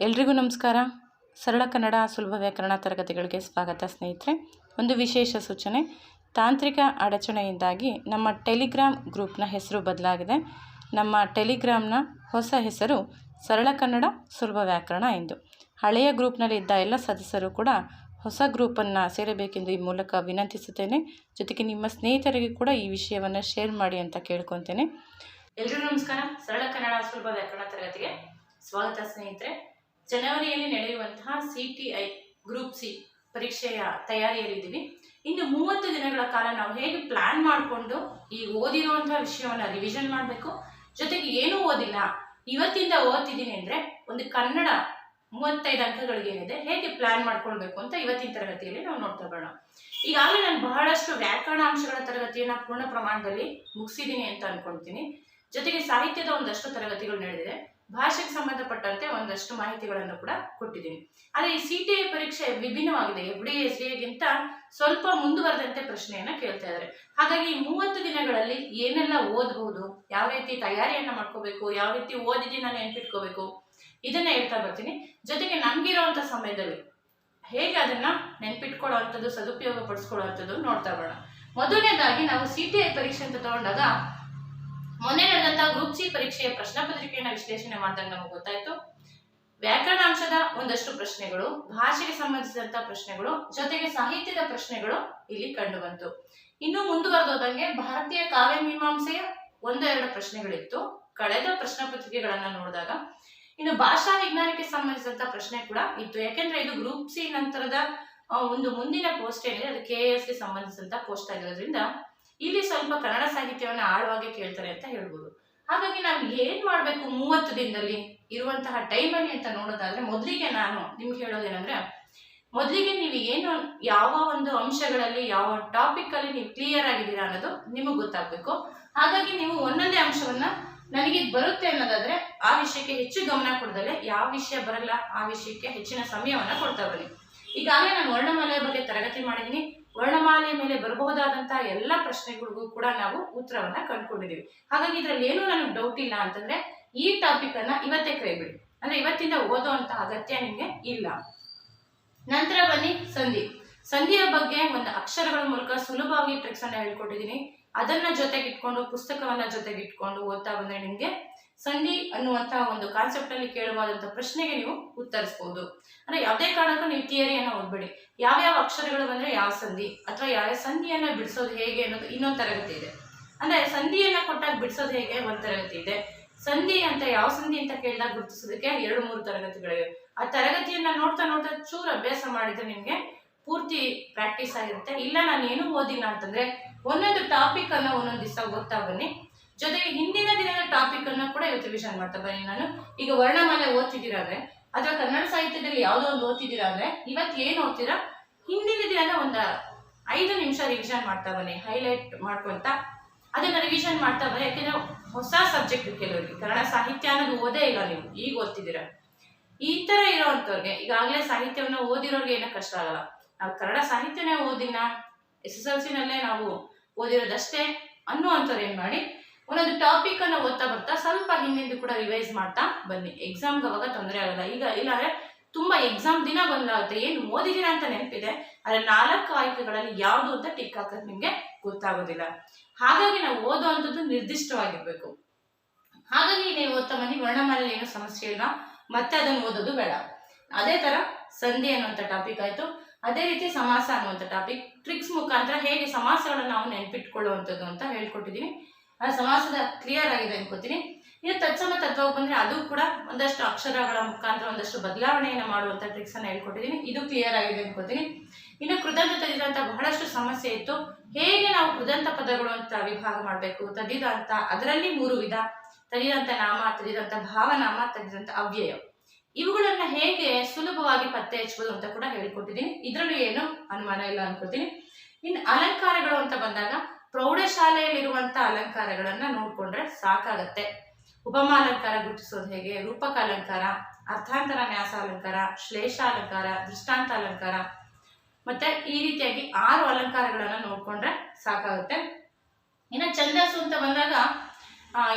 ಎಲ್ರಿಗೂ ನಮಸ್ಕಾರ. ಸರಳ ಕನ್ನಡ ಸುಲಭ ವ್ಯಾಕರಣ ತರಗತಿಗಳಿಗೆ ಸ್ವಾಗತ ಸ್ನೇಹಿತರೆ. ಒಂದು ವಿಶೇಷ ಸೂಚನೆ. ತಾಂತ್ರಿಕ ಅಡಚಣೆಯಿಂದಾಗಿ ನಮ್ಮ ಟೆಲಿಗ್ರಾಮ್ ಗ್ರೂಪ್ನ ಹೆಸರು ಬದಲಾಗಿದೆ. ನಮ್ಮ ಟೆಲಿಗ್ರಾಮ್ನ ಹೊಸ ಹೆಸರು ಸರಳ ಕನ್ನಡ ಸುಲಭ ವ್ಯಾಕರಣ ಎಂದು. ಹಳೆಯ ಗ್ರೂಪ್ನಲ್ಲಿ ಇದ್ದ ಎಲ್ಲ ಸದಸ್ಯರು ಕೂಡ ಹೊಸ ಗ್ರೂಪನ್ನು ಸೇರಬೇಕೆಂದು ಈ ಮೂಲಕ ವಿನಂತಿಸುತ್ತೇನೆ. ಜೊತೆಗೆ ನಿಮ್ಮ ಸ್ನೇಹಿತರಿಗೆ ಕೂಡ ಈ ವಿಷಯವನ್ನು ಶೇರ್ ಮಾಡಿ ಅಂತ ಕೇಳ್ಕೊತೇನೆ. ಎಲ್ರಿಗೂ ನಮಸ್ಕಾರ. ಸರಳ ಕನ್ನಡ ಸುಲಭ ವ್ಯಾಕರಣ ತರಗತಿಗೆ ಸ್ವಾಗತ ಸ್ನೇಹಿತರೆ. ಜನವರಿಯಲ್ಲಿ ನಡೆಯುವಂತಹ C T I group C ಪರೀಕ್ಷೆಯ ತಯಾರಿಯಲ್ಲಿದ್ದೀವಿ. ಇನ್ನು ಮೂವತ್ತು ದಿನಗಳ ಕಾಲ ನಾವು ಹೇಗೆ ಪ್ಲಾನ್ ಮಾಡಿಕೊಂಡು ಈ ಓದಿರುವಂತಹ ವಿಷಯವನ್ನು ರಿವಿಷನ್ ಮಾಡಬೇಕು? ಜೊತೆಗೆ ಏನೂ ಓದಿಲ್ಲ. ಇವತ್ತಿಂದ ಓದ್ತಿದ್ದೀನಿ ಅಂದರೆ ಒಂದು ಕನ್ನಡ ಮೂವತ್ತೈದು ಅಂಕಗಳಿಗೆ ಏನಿದೆ, ಹೇಗೆ ಪ್ಲಾನ್ ಮಾಡ್ಕೊಳ್ಬೇಕು ಅಂತ ಇವತ್ತಿನ ತರಗತಿಯಲ್ಲಿ ನಾವು ನೋಡ್ತಾ ಈಗಾಗಲೇ ನಾನು ಬಹಳಷ್ಟು ವ್ಯಾಕರಣಾಂಶಗಳ ತರಗತಿಯನ್ನು ಪೂರ್ಣ ಪ್ರಮಾಣದಲ್ಲಿ ಮುಗಿಸಿದ್ದೀನಿ ಅಂತ ಅನ್ಕೊಳ್ತೀನಿ. ಜೊತೆಗೆ ಸಾಹಿತ್ಯದ ಒಂದಷ್ಟು ತರಗತಿಗಳು ನಡೆದಿದೆ. ಭಾಷೆಗೆ ಸಂಬಂಧಪಟ್ಟಂತೆ ಒಂದಷ್ಟು ಮಾಹಿತಿಗಳನ್ನು ಕೂಡ ಕೊಟ್ಟಿದ್ದೀನಿ. ಆದರೆ ಈ ಸಿ ಟಿ ಐ ಪರೀಕ್ಷೆ ವಿಭಿನ್ನವಾಗಿದೆ. ಎಫ್ ಡಿ ಎಸ್ ಡಿ ಐಗಿಂತ ಸ್ವಲ್ಪ ಮುಂದುವರೆದಂತೆ ಪ್ರಶ್ನೆಯನ್ನು ಕೇಳ್ತಾ ಇದ್ದಾರೆ. ಹಾಗಾಗಿ ಈ ಮೂವತ್ತು ದಿನಗಳಲ್ಲಿ ಏನೆಲ್ಲ ಓದಬಹುದು, ಯಾವ ರೀತಿ ತಯಾರಿಯನ್ನು ಮಾಡ್ಕೋಬೇಕು, ಯಾವ ರೀತಿ ಓದಿದ್ದು ನಾನು ನೆನ್ಪಿಟ್ಕೋಬೇಕು, ಇದನ್ನ ಹೇಳ್ತಾ ಬರ್ತೀನಿ. ಜೊತೆಗೆ ನಮ್ಗಿರೋಂಥ ಸಮಯದಲ್ಲಿ ಹೇಗೆ ಅದನ್ನ ನೆನ್ಪಿಟ್ಕೊಳ್ಳೋ ಅಂಥದ್ದು, ಸದುಪಯೋಗ ಪಡಿಸ್ಕೊಳ್ಳೋ ಅಂಥದ್ದು ನೋಡ್ತಾ ಬರೋಣ. ಮೊದಲನೇದಾಗಿ ನಾವು ಸಿ ಟಿ ಐ ಪರೀಕ್ಷೆ ಅಂತ ತಗೊಂಡಾಗ ಮೊನ್ನೆ ನಡೆದಂತ ಗ್ರೂಪ್ ಸಿ ಪರೀಕ್ಷೆಯ ಪ್ರಶ್ನೆ ಪತ್ರಿಕೆಯನ್ನ ವಿಶ್ಲೇಷಣೆ ಮಾಡಿದಾಗ ನಮಗೆ ಗೊತ್ತಾಯ್ತು. ವ್ಯಾಕರಣಾಂಶದ ಒಂದಷ್ಟು ಪ್ರಶ್ನೆಗಳು, ಭಾಷೆಗೆ ಸಂಬಂಧಿಸಿದಂತ ಪ್ರಶ್ನೆಗಳು, ಜೊತೆಗೆ ಸಾಹಿತ್ಯದ ಪ್ರಶ್ನೆಗಳು ಇಲ್ಲಿ ಕಂಡು ಬಂತು ಇನ್ನು ಮುಂದುವರೆದೋದಂಗೆ ಭಾರತೀಯ ಕಾವ್ಯ ಮೀಮಾಂಸೆಯ ಒಂದೆರಡು ಪ್ರಶ್ನೆಗಳಿತ್ತು. ಕಳೆದ ಪ್ರಶ್ನೆ ಪತ್ರಿಕೆಗಳನ್ನ ನೋಡಿದಾಗ ಇನ್ನು ಭಾಷಾ ವಿಜ್ಞಾನಕ್ಕೆ ಸಂಬಂಧಿಸಿದಂತ ಪ್ರಶ್ನೆ ಕೂಡ ಇತ್ತು. ಯಾಕೆಂದ್ರೆ ಇದು ಗ್ರೂಪ್ ಸಿ ನಂತರದ ಒಂದು ಮುಂದಿನ ಪೋಸ್ಟ್ ಏನಿದೆ, ಅದು ಕೆ ಎಸ್ಗೆ ಸಂಬಂಧಿಸಿದಂತ ಪೋಸ್ಟ್ ಆಗಿರೋದ್ರಿಂದ ಇಲ್ಲಿ ಸ್ವಲ್ಪ ಕನ್ನಡ ಸಾಹಿತ್ಯವನ್ನ ಆಳವಾಗಿ ಕೇಳ್ತಾರೆ ಅಂತ ಹೇಳ್ಬೋದು. ಹಾಗಾಗಿ ನಾವು ಏನ್ ಮಾಡ್ಬೇಕು ಮೂವತ್ತು ದಿನದಲ್ಲಿ ಇರುವಂತಹ ಟೈಮಲ್ಲಿ ಅಂತ ನೋಡೋದಾದ್ರೆ ಮೊದಲಿಗೆ ನಾನು ನಿಮ್ಗೆ ಹೇಳೋದೇನಂದ್ರೆ, ಮೊದಲಿಗೆ ನೀವು ಏನು ಯಾವ ಒಂದು ಅಂಶಗಳಲ್ಲಿ, ಯಾವ ಟಾಪಿಕ್ ಅಲ್ಲಿ ನೀವು ಕ್ಲಿಯರ್ ಆಗಿದ್ದೀರಾ ಅನ್ನೋದು ನಿಮಗೆ ಗೊತ್ತಾಗ್ಬೇಕು. ಹಾಗಾಗಿ ನೀವು ಒಂದೊಂದೇ ಅಂಶವನ್ನ ನನಗೆ ಬರುತ್ತೆ ಅನ್ನೋದಾದ್ರೆ ಆ ವಿಷಯಕ್ಕೆ ಹೆಚ್ಚು ಗಮನ ಕೊಡದಲ್ಲೇ ಯಾವ ವಿಷಯ ಬರಲ್ಲ, ಆ ವಿಷಯಕ್ಕೆ ಹೆಚ್ಚಿನ ಸಮಯವನ್ನ ಕೊಡ್ತಾ ಬನ್ನಿ. ಈಗಾಗಲೇ ನಾನು ವರ್ಣಮಾಲೆಯ ಬಗ್ಗೆ ತರಗತಿ ಮಾಡಿದ್ದೀನಿ. ವರ್ಣಮಾಲೆಯ ಮೇಲೆ ಬರಬಹುದಾದಂತಹ ಎಲ್ಲ ಪ್ರಶ್ನೆಗಳಿಗೂ ಕೂಡ ನಾವು ಉತ್ತರವನ್ನ ಕಂಡುಕೊಂಡಿದ್ದೀವಿ. ಹಾಗಾಗಿ ಇದರಲ್ಲಿ ಏನೂ ನನಗೆ ಡೌಟ್ ಇಲ್ಲ ಅಂತಂದ್ರೆ ಈ ಟಾಪಿಕ್ ಅನ್ನ ಇವತ್ತೇ ಕೈಬಿಡಿ ಅಂದ್ರೆ ಇವತ್ತಿಂದ ಓದೋ ಅಂತ ಅಗತ್ಯ ನಿಮ್ಗೆ ಇಲ್ಲ. ನಂತರ ಬನ್ನಿ ಸಂಧಿ. ಸಂಧಿಯ ಬಗ್ಗೆ ಒಂದು ಅಕ್ಷರಗಳ ಮೂಲಕ ಸುಲಭವಾಗಿ ಟ್ರಿಕ್ಸ್ ಅನ್ನ ಹೇಳ್ಕೊಟ್ಟಿದ್ದೀನಿ. ಅದನ್ನ ಜೊತೆಗಿಟ್ಕೊಂಡು, ಪುಸ್ತಕವನ್ನ ಜೊತೆಗೆ ಇಟ್ಕೊಂಡು ಓದ್ತಾ ಬಂದ್ರೆ ನಿಮ್ಗೆ ಸಂಧಿ ಅನ್ನುವಂತ ಒಂದು ಕಾನ್ಸೆಪ್ಟ್ ಅಲ್ಲಿ ಕೇಳುವಂತ ಪ್ರಶ್ನೆಗೆ ನೀವು ಉತ್ತರಿಸಬಹುದು ಅಂದ್ರೆ ಯಾವುದೇ ಕಾರಣಕ್ಕೂ ನೀವು ಥಿಯರಿಯನ್ನ ಓದ್ಬೇಡಿ ಯಾವ್ಯಾವ ಅಕ್ಷರಗಳು ಬಂದ್ರೆ ಯಾವ ಸಂಧಿ, ಅಥವಾ ಯಾವ ಸಂಧಿಯನ್ನ ಬಿಡಿಸೋದು ಹೇಗೆ ಅನ್ನೋದು ಇನ್ನೊಂದು ತರಗತಿ ಇದೆ. ಅಂದ್ರೆ ಸಂಧಿಯನ್ನ ಕೊಟ್ಟಾಗ ಬಿಡಿಸೋದು ಹೇಗೆ ಒಂದ್ ತರಗತಿ ಇದೆ. ಸಂಧಿ ಅಂತ ಯಾವ ಸಂಧಿ ಅಂತ ಕೇಳಿದಾಗ ಗುರುತಿಸೋದಕ್ಕೆ ಎರಡು, ಮೂರು ತರಗತಿಗಳಿವೆ. ಆ ತರಗತಿಯನ್ನ ನೋಡ್ತಾ ನೋಡ್ತಾ ಚೂರು ಅಭ್ಯಾಸ ಮಾಡಿದ್ರೆ ನಿಮ್ಗೆ ಪೂರ್ತಿ ಪ್ರಾಕ್ಟೀಸ್ ಆಗಿರುತ್ತೆ. ಇಲ್ಲ ನಾನು ಏನು ಓದಿಲ್ಲ ಅಂತಂದ್ರೆ ಒಂದೊಂದು ಟಾಪಿಕ್ ಅನ್ನ ಒಂದೊಂದು ದಿವಸ ಓದ್ತಾ ಬನ್ನಿ. ಜೊತೆಗೆ ಹಿಂದಿನ ದಿನದ ಟಾಪಿಕ್ ಅನ್ನ ಕೂಡ ಇವತ್ತು ರಿವಿಷನ್ ಮಾಡ್ತಾ ಬನ್ನಿ ನಾನು. ಈಗ ವರ್ಣಮಾಲೆ ಓದ್ತಿದ್ದೀರಾದ್ರೆ ಅಥವಾ ಕನ್ನಡ ಸಾಹಿತ್ಯದಲ್ಲಿ ಯಾವುದೋ ಒಂದು ಓದ್ತಿದ್ದೀರಾ ಅಂದ್ರೆ, ಇವತ್ತು ಏನು ಓದ್ತೀರಾ? ಹಿಂದಿನ ದಿನದ ಒಂದು ಐದು ನಿಮಿಷ ರಿವಿಷನ್ ಮಾಡ್ತಾ ಬನ್ನಿ ಹೈಲೈಟ್ ಮಾಡ್ಕೊಂತ. ಅದನ್ನ ರಿವಿಷನ್ ಮಾಡ್ತಾ ಬನ್ನಿ. ಯಾಕೆಂದ್ರೆ ಹೊಸ ಸಬ್ಜೆಕ್ಟ್ ಕೆಲವರಿಗೆ. ಕನ್ನಡ ಸಾಹಿತ್ಯ ಅನ್ನೋದು ಓದೇ ಇಲ್ಲ ನೀವು, ಈಗ ಓದ್ತಿದ್ದೀರ. ಈ ತರ ಇರೋವಂಥವ್ರಿಗೆ ಈಗಾಗಲೇ ಸಾಹಿತ್ಯವನ್ನು ಓದಿರೋರ್ಗೆ ಏನೋ ಕಷ್ಟ ಆಗಲ್ಲ. ನಾವು ಕನ್ನಡ ಸಾಹಿತ್ಯನೇ ಓದಿನ ಎಸ್ ಎಸ್ ಎಲ್ ಸಿನಲ್ಲೇ ನಾವು ಓದಿರೋದಷ್ಟೇ ಅನ್ನುವಂಥವ್ರು ಏನು ಮಾಡಿ ಒಂದೊಂದು ಟಾಪಿಕ್ ಅನ್ನ ಓದ್ತಾ ಬರ್ತಾ ಸ್ವಲ್ಪ ಹಿಂದಿಂದು ಕೂಡ ರಿವೈಸ್ ಮಾಡ್ತಾ ಬನ್ನಿ. ಎಕ್ಸಾಮ್ಗೆ ಅವಾಗ ತೊಂದರೆ ಆಗಲ್ಲ. ಈಗ ಇಲ್ಲಾಂದ್ರೆ ತುಂಬಾ ಎಕ್ಸಾಮ್ ದಿನ ಬಂದಾಗುತ್ತೆ. ಏನು ಓದಿದ್ದೀರಾ ಅಂತ ನೆನಪಿದೆ. ಆದ್ರೆ ನಾಲ್ಕು ಆಯ್ಕೆಗಳಲ್ಲಿ ಯಾವುದು ಅಂತ ಟಿಕ್ ಹಾಕೋದು ನಿಮ್ಗೆ ಗೊತ್ತಾಗೋದಿಲ್ಲ. ಹಾಗಾಗಿ ನಾವು ಓದುವಂಥದ್ದು ನಿರ್ದಿಷ್ಟವಾಗಿರ್ಬೇಕು. ಹಾಗಾಗಿ ನೀವು ಓದ್ತಾ ಬನ್ನಿ. ವರ್ಣಮಾಲೆಯಲ್ಲಿ ಏನೋ ಸಮಸ್ಯೆ ಇಲ್ಲ. ಮತ್ತೆ ಅದನ್ನು ಓದೋದು ಬೇಡ. ಅದೇ ತರ ಸಂಧಿ ಅನ್ನುವಂಥ ಟಾಪಿಕ್ ಆಯ್ತು. ಅದೇ ರೀತಿ ಸಮಾಸ ಅನ್ನುವಂಥ ಟಾಪಿಕ್ ಟ್ರಿಕ್ಸ್ ಮುಖಾಂತರ ಹೇಗೆ ಸಮಾಸಗಳನ್ನು ನಾವು ನೆನ್ಪಿಟ್ಕೊಳ್ಳುವಂಥದ್ದು ಅಂತ ಹೇಳ್ಕೊಟ್ಟಿದ್ದೀನಿ ಆ ಸಮಾಸದ ಕ್ಲಿಯರ್ ಆಗಿದೆ ಅನ್ಕೋತೀನಿ ಇನ್ನು ತತ್ಸಮ ತತ್ವ ಬಂದರೆ ಅದು ಕೂಡ ಒಂದಷ್ಟು ಅಕ್ಷರಗಳ ಮುಖಾಂತರ ಒಂದಷ್ಟು ಬದಲಾವಣೆಯನ್ನು ಮಾಡುವಂಥ ಟ್ರಿಕ್ಸ್ ಅನ್ನ ಹೇಳ್ಕೊಟ್ಟಿದ್ದೀನಿ ಇದು ಕ್ಲಿಯರ್ ಆಗಿದೆ ಅನ್ಕೋತೀನಿ ಇನ್ನು ಕೃದಂತ ತದಿದಂತ ಬಹಳಷ್ಟು ಸಮಸ್ಯೆ ಇತ್ತು. ಹೇಗೆ ನಾವು ಕೃದಂತ ಪದಗಳು ಅಂತ ವಿಭಾಗ ಮಾಡಬೇಕು? ತದಿದಂತ ಅದರಲ್ಲಿ ಮೂರು ವಿಧ. ತದಿದಂತ ನಾಮ ತದಿದಂತ ಭಾವನಾಮ ತದಿದಂತ ಅವ್ಯಯ. ಇವುಗಳನ್ನು ಹೇಗೆ ಸುಲಭವಾಗಿ ಪತ್ತೆ ಹಚ್ಚಬಹುದು ಅಂತ ಕೂಡ ಹೇಳಿಕೊಟ್ಟಿದ್ದೀನಿ ಇದರಲ್ಲೂ ಏನು ಅನುಮಾನ ಇಲ್ಲ ಅನ್ಕೋತೀನಿ ಇನ್ನು ಅಲಂಕಾರಗಳು ಅಂತ ಬಂದಾಗ ಪ್ರೌಢಶಾಲೆಯಲ್ಲಿರುವಂತ ಅಲಂಕಾರಗಳನ್ನ ನೋಡ್ಕೊಂಡ್ರೆ ಸಾಕಾಗತ್ತೆ. ಉಪಮಾಲಂಕಾರ ಗುರುತಿಸೋದು ಹೇಗೆ? ರೂಪಕ ಅಲಂಕಾರ ಅರ್ಥಾಂತರ ನ್ಯಾಸ ಅಲಂಕಾರ ಶ್ಲೇಷ ಅಲಂಕಾರ ದೃಷ್ಟಾಂತ ಅಲಂಕಾರ ಮತ್ತೆ ಈ ರೀತಿಯಾಗಿ ಆರು ಅಲಂಕಾರಗಳನ್ನ ನೋಡ್ಕೊಂಡ್ರೆ ಸಾಕಾಗುತ್ತೆ. ಇನ್ನು ಛಂದಸ್ಸು ಅಂತ ಬಂದಾಗ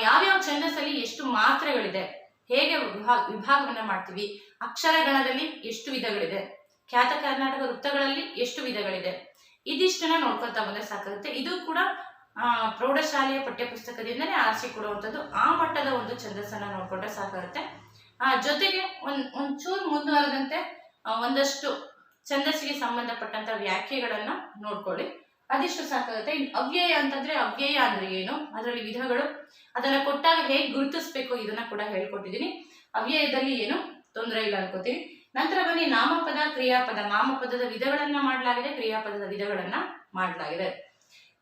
ಯಾವ್ಯಾವ ಛಂದಸ್ಸಲ್ಲಿ ಎಷ್ಟು ಮಾತ್ರೆಗಳಿದೆ? ಹೇಗೆ ವಿಭಾಗ ವಿಭಾಗವನ್ನ ಮಾಡ್ತೀವಿ? ಅಕ್ಷರಗಣದಲ್ಲಿ ಎಷ್ಟು ವಿಧಗಳಿದೆ? ಖ್ಯಾತ ಕರ್ನಾಟಕ ವೃತ್ತಗಳಲ್ಲಿ ಎಷ್ಟು ವಿಧಗಳಿದೆ? ಇದಿಷ್ಟನ್ನ ನೋಡ್ಕೊತಾ ಬಂದ್ರೆ ಸಾಕಾಗುತ್ತೆ. ಇದು ಕೂಡ ಪ್ರೌಢಶಾಲೆಯ ಪಠ್ಯಪುಸ್ತಕದಿಂದಲೇ ಆರಿಸಿ ಕೊಡುವಂಥದ್ದು ಆ ಮಟ್ಟದ ಒಂದು ಛಂದಸ್ಸನ್ನು ನೋಡ್ಕೊಂಡ್ರೆ ಸಾಕಾಗುತ್ತೆ. ಆ, ಜೊತೆಗೆ ಒಂದ್ ಒಂಚೂರು ಮುಂದುವರೆದಂತೆ ಒಂದಷ್ಟು ಛಂದಸ್ಸಿಗೆ ಸಂಬಂಧಪಟ್ಟಂತ ವ್ಯಾಖ್ಯೆಗಳನ್ನ ನೋಡ್ಕೊಳ್ಳಿ. ಅದಿಷ್ಟು ಸಾಕಾಗುತ್ತೆ. ಇನ್ನು ಅವ್ಯಯ ಅಂತಂದ್ರೆ ಅವ್ಯಯ ಅಂದ್ರೆ ಏನು? ಅದರಲ್ಲಿ ವಿಧಗಳು. ಅದನ್ನ ಕೊಟ್ಟಾಗ ಹೇಗೆ ಗುರುತಿಸ್ಬೇಕು ಇದನ್ನ ಕೂಡ ಹೇಳ್ಕೊಟ್ಟಿದ್ದೀನಿ. ಅವ್ಯಯದಲ್ಲಿ ಏನು ತೊಂದರೆ ಇಲ್ಲ ಅನ್ಕೋತೀನಿ. ನಂತರ ಬನ್ನಿ, ನಾಮಪದ, ಕ್ರಿಯಾಪದ. ನಾಮಪದದ ವಿಧಗಳನ್ನ ಮಾಡಲಾಗಿದೆ, ಕ್ರಿಯಾಪದದ ವಿಧಗಳನ್ನ ಮಾಡಲಾಗಿದೆ.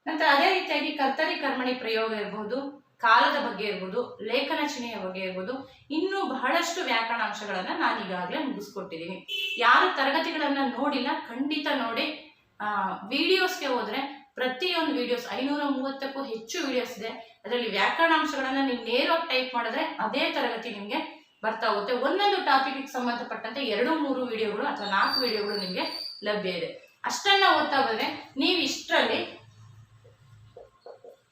ನಂತರ ಅದೇ ರೀತಿಯಾಗಿ ಕರ್ತರಿ ಕರ್ಮಣಿ ಪ್ರಯೋಗ ಇರಬಹುದು ಕಾಲದ ಬಗ್ಗೆ ಇರ್ಬೋದು, ಲೇಖನ ಚಿಹ್ನೆಯ ಬಗ್ಗೆ ಇರ್ಬೋದು, ಇನ್ನೂ ಬಹಳಷ್ಟು ವ್ಯಾಕರಣ ಅಂಶಗಳನ್ನ ನಾನು ಈಗಾಗಲೇ ಮುಗಿಸ್ಕೊಟ್ಟಿದ್ದೀನಿ ಯಾರು ತರಗತಿಗಳನ್ನ ನೋಡಿಲ್ಲ, ಖಂಡಿತ ನೋಡಿ. ಆ ವಿಡಿಯೋಸ್ಗೆ ಹೋದ್ರೆ ಪ್ರತಿಯೊಂದು ವಿಡಿಯೋಸ್ ಐನೂರ ಮೂವತ್ತಕ್ಕೂ ಹೆಚ್ಚು ವಿಡಿಯೋಸ್ ಇದೆ. ಅದರಲ್ಲಿ ವ್ಯಾಕರಣಾಂಶಗಳನ್ನು ನೀವು ನೇರವಾಗಿ ಟೈಪ್ ಮಾಡಿದ್ರೆ ಅದೇ ತರಗತಿ ನಿಮಗೆ ಬರ್ತಾ ಹೋಗುತ್ತೆ. ಒಂದೊಂದು ಟಾಪಿಕ್ಗೆ ಸಂಬಂಧಪಟ್ಟಂತೆ ಎರಡು, ಮೂರು ವಿಡಿಯೋಗಳು ಅಥವಾ ನಾಲ್ಕು ವಿಡಿಯೋಗಳು ನಿಮಗೆ ಲಭ್ಯ ಇದೆ. ಅಷ್ಟನ್ನ ಓದ್ತಾ ಬಂದ್ರೆ ನೀವು ಇಷ್ಟರಲ್ಲಿ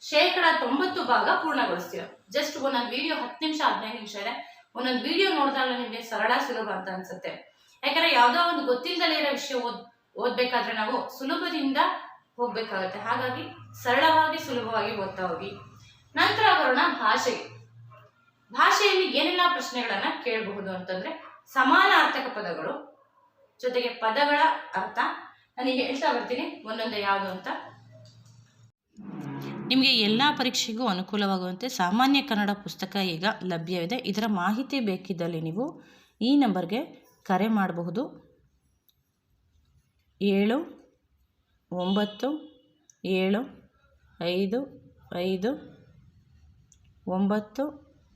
ಶೇಕಡ ತೊಂಬತ್ತು ಭಾಗ ಪೂರ್ಣಗೊಳಿಸ್ತೀರ. ಜಸ್ಟ್ ಒಂದೊಂದು ವಿಡಿಯೋ ಹತ್ತು ನಿಮಿಷ ಹದಿನೈದು ನಿಮಿಷ ಇದೆ. ಒಂದೊಂದು ವಿಡಿಯೋ ನೋಡಿದಾಗ ನಿಮಗೆ ಸರಳ ಸುಲಭ ಅಂತ ಅನ್ಸುತ್ತೆ. ಯಾಕಂದ್ರೆ ಯಾವುದೋ ಒಂದು ಗೊತ್ತಿಲ್ಲದಲೇ ಇರೋ ವಿಷಯ ಓದ್, ಓದ್ಬೇಕಾದ್ರೆ ನಾವು ಸುಲಭದಿಂದ ಹೋಗ್ಬೇಕಾಗತ್ತೆ. ಹಾಗಾಗಿ ಸರಳವಾಗಿ ಸುಲಭವಾಗಿ ಓದ್ತಾ ಹೋಗಿ. ನಂತರ ಬರೋಣ ಭಾಷೆಗೆ ಭಾಷೆಯಲ್ಲಿ ಏನೆಲ್ಲ ಪ್ರಶ್ನೆಗಳನ್ನ ಕೇಳಬಹುದು ಅಂತಂದ್ರೆ ಸಮಾನಾರ್ಥಕ ಪದಗಳು ಜೊತೆಗೆ ಪದಗಳ ಅರ್ಥ. ನನಗೆ ಹೇಳ್ತಾ ಬರ್ತೀನಿ ಒಂದೊಂದೇ ಯಾವುದು ಅಂತ. ನಿಮಗೆ ಎಲ್ಲ ಪರೀಕ್ಷೆಗೂ ಅನುಕೂಲವಾಗುವಂತೆ ಸಾಮಾನ್ಯ ಕನ್ನಡ ಪುಸ್ತಕ ಈಗ ಲಭ್ಯವಿದೆ. ಇದರ ಮಾಹಿತಿ ಬೇಕಿದ್ದಲ್ಲಿ ನೀವು ಈ ನಂಬರ್ಗೆ ಕರೆ ಮಾಡಬಹುದು. ಏಳು, ಒಂಬತ್ತು, ಏಳು, ಐದು ಐದು, ಒಂಬತ್ತು,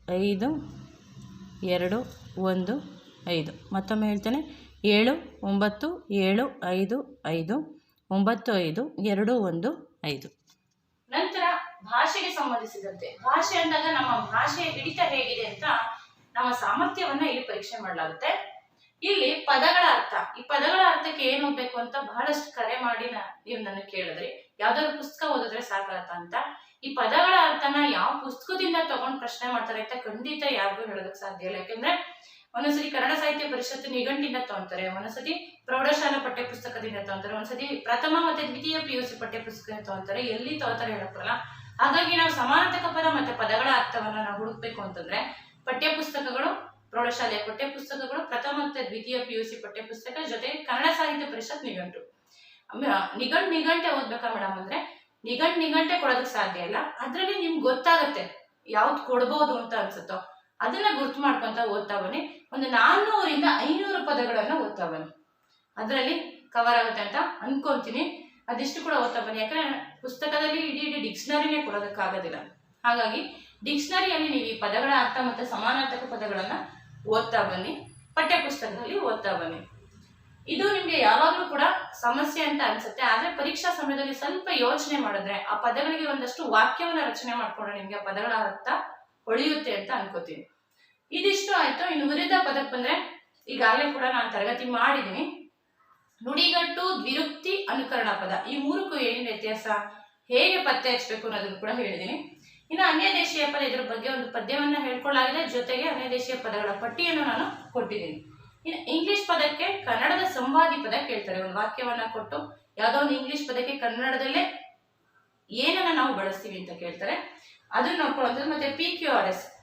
ಐದು, ಎರಡು, ಒಂದು, ಐದು. ಮತ್ತೊಮ್ಮೆ ಹೇಳ್ತೇನೆ. ಏಳು, ಒಂಬತ್ತು, ಏಳು, ಐದು ಐದು, ಒಂಬತ್ತು, ಐದು, ಎರಡು, ಒಂದು, ಐದು. ಭಾಷೆಗೆ ಸಂಬಂಧಿಸಿದಂತೆ. ಭಾಷೆ ಅಂದಾಗ ನಮ್ಮ ಭಾಷೆಯ ಹಿಡಿತ ಹೇಗಿದೆ ಅಂತ ನಮ್ಮ ಸಾಮರ್ಥ್ಯವನ್ನ ಇಲ್ಲಿ ಪರೀಕ್ಷೆ ಮಾಡಲಾಗುತ್ತೆ. ಇಲ್ಲಿ ಪದಗಳ ಅರ್ಥ. ಈ ಪದಗಳ ಅರ್ಥಕ್ಕೆ ಏನ್ ಹೋಗ್ಬೇಕು ಅಂತ ಬಹಳಷ್ಟು ಕರೆ ಮಾಡಿ ನೀವು ನನ್ನ ಕೇಳಿದ್ರಿ. ಯಾವ್ದಾದ್ರು ಪುಸ್ತಕ ಓದಿದ್ರೆ ಸಾಕಾಗತ್ತ ಅಂತ. ಈ ಪದಗಳ ಅರ್ಥನ ಯಾವ ಪುಸ್ತಕದಿಂದ ತಗೊಂಡ್ ಪ್ರಶ್ನೆ ಮಾಡ್ತಾರೆ ಅಂತ ಖಂಡಿತ ಯಾರಿಗೂ ಹೇಳೋದಕ್ಕೆ ಸಾಧ್ಯ ಇಲ್ಲ. ಯಾಕಂದ್ರೆ ಒಂದೊಂದ್ಸತಿ ಕನ್ನಡ ಸಾಹಿತ್ಯ ಪರಿಷತ್ತು ನಿಘಂಟಿಂದ ತಗೊಂತಾರೆ. ಒಂದೊಂದ್ಸತಿ ಪ್ರೌಢಶಾಲಾ ಪಠ್ಯ ಪುಸ್ತಕದಿಂದ ತಗೊಂತಾರೆ. ಒಂದ್ಸತಿ ಪ್ರಥಮ ಮತ್ತೆ ದ್ವಿತೀಯ ಪಿ ಯು ಸಿ ಪಠ್ಯ ಪುಸ್ತಕದಿಂದ ತಗೊಂತಾರೆ. ಎಲ್ಲಿ ತಗೋತಾರೆ ಹೇಳಕ್ಕಲ್ಲ ಹಾಗಾಗಿ ನಾವು ಸಮಾನತಕ ಪದ ಮತ್ತೆ ಪದಗಳ ಅರ್ಥವನ್ನ ನಾವು ಹುಡುಕ್ಬೇಕು ಅಂತಂದ್ರೆ ಪಠ್ಯ ಪುಸ್ತಕಗಳು ಪ್ರೌಢಶಾಲೆಯ ಪಠ್ಯ ಪುಸ್ತಕಗಳು ಪ್ರಥಮ ಮತ್ತು ದ್ವಿತೀಯ ಪಿ ಯು ಸಿ ಪಠ್ಯ ಪುಸ್ತಕ ಜೊತೆಗೆ ಕನ್ನಡ ಸಾಹಿತ್ಯ ಪರಿಷತ್ ನಿಘಂಟು. ನಿಘಂಟ್ ನಿಘಂಟೆ ಓದ್ಬೇಕಾ ಮೇಡಮ್ ಅಂದ್ರೆ ನಿಘಂಟ್ ನಿಘಂಟೆ ಕೊಡೋದಕ್ಕೆ ಸಾಧ್ಯ ಇಲ್ಲ. ಅದ್ರಲ್ಲಿ ನಿಮ್ಗೆ ಗೊತ್ತಾಗತ್ತೆ ಯಾವ್ದು ಕೊಡ್ಬೋದು ಅಂತ ಅನ್ಸುತ್ತೋ ಅದನ್ನ ಗುರ್ತು ಮಾಡ್ಕೊಂತ ಓದ್ತಾ ಬನ್ನಿ. ಒಂದು ನಾನ್ನೂರಿಂದ ಐನೂರು ಪದಗಳನ್ನ ಓದ್ತಾ ಬನ್ನಿ. ಅದರಲ್ಲಿ ಕವರ್ ಆಗುತ್ತೆ ಅಂತ ಅನ್ಕೊಂತೀನಿ. ಅದಿಷ್ಟು ಕೂಡ ಓದ್ತಾ ಬನ್ನಿ. ಯಾಕಂದ್ರೆ ಪುಸ್ತಕದಲ್ಲಿ ಇಡೀ ಇಡೀ ಡಿಕ್ಷನರಿನೇ ಕೊಡೋದಕ್ಕಾಗೋದಿಲ್ಲ. ಹಾಗಾಗಿ ಡಿಕ್ಷನರಿಯಲ್ಲಿ ನೀವು ಈ ಪದಗಳ ಅರ್ಥ ಮತ್ತು ಸಮಾನಾರ್ಥಕ ಪದಗಳನ್ನ ಓದ್ತಾ ಬನ್ನಿ. ಪಠ್ಯಪುಸ್ತಕದಲ್ಲಿ ಓದ್ತಾ ಬನ್ನಿ. ಇದು ನಿಮ್ಗೆ ಯಾವಾಗಲೂ ಕೂಡ ಸಮಸ್ಯೆ ಅಂತ ಅನ್ಸುತ್ತೆ. ಆದ್ರೆ ಪರೀಕ್ಷಾ ಸಮಯದಲ್ಲಿ ಸ್ವಲ್ಪ ಯೋಚನೆ ಮಾಡಿದ್ರೆ ಆ ಪದಗಳಿಗೆ ಒಂದಷ್ಟು ವಾಕ್ಯವನ್ನ ರಚನೆ ಮಾಡ್ಕೊಂಡ್ರೆ ನಿಮ್ಗೆ ಪದಗಳ ಅರ್ಥ ಹೊಳೆಯುತ್ತೆ ಅಂತ ಅನ್ಕೋತೀನಿ. ಇದಿಷ್ಟು ಆಯ್ತು. ಇನ್ನು ಉರಿದ ಪದಕ್ಕೆ ಬಂದ್ರೆ ಈಗಾಗಲೇ ಕೂಡ ನಾನು ತರಗತಿ ಮಾಡಿದ್ದೀನಿ ನುಡಿಗಟ್ಟು ದ್ವಿರುಕ್ತಿ ಅನುಕರಣ ಪದ. ಈ ಮೂರಕ್ಕೂ ಏನೇನು ವ್ಯತ್ಯಾಸ? ಹೇಗೆ ಪತ್ತೆ ಹಚ್ಚಬೇಕು ಅನ್ನೋದನ್ನು ಕೂಡ ಹೇಳಿದ್ದೀನಿ. ಇನ್ನು ಅನ್ಯ ದೇಶೀಯ ಪದ ಇದರ ಬಗ್ಗೆ ಒಂದು ಪದ್ಯವನ್ನ ಹೇಳ್ಕೊಳ್ಳಾಗಿದೆ. ಜೊತೆಗೆ ಅನ್ಯ ದೇಶೀಯ ಪದಗಳ ಪಟ್ಟಿಯನ್ನು ನಾನು ಕೊಟ್ಟಿದ್ದೀನಿ. ಇನ್ನು ಇಂಗ್ಲಿಷ್ ಪದಕ್ಕೆ ಕನ್ನಡದ ಸಂವಾದಿ ಪದ ಕೇಳ್ತಾರೆ. ಒಂದು ವಾಕ್ಯವನ್ನ ಕೊಟ್ಟು ಯಾವುದೋ ಒಂದು ಇಂಗ್ಲಿಷ್ ಪದಕ್ಕೆ ಕನ್ನಡದಲ್ಲೇ ಏನನ್ನ ನಾವು ಬಳಸ್ತೀವಿ ಅಂತ ಕೇಳ್ತಾರೆ. ಅದನ್ನ ನೋಡ್ಕೊಳ್ಳೋದು. ಮತ್ತೆ ಪಿ ಕ್ಯೂ ಆರ್ ಎಸ್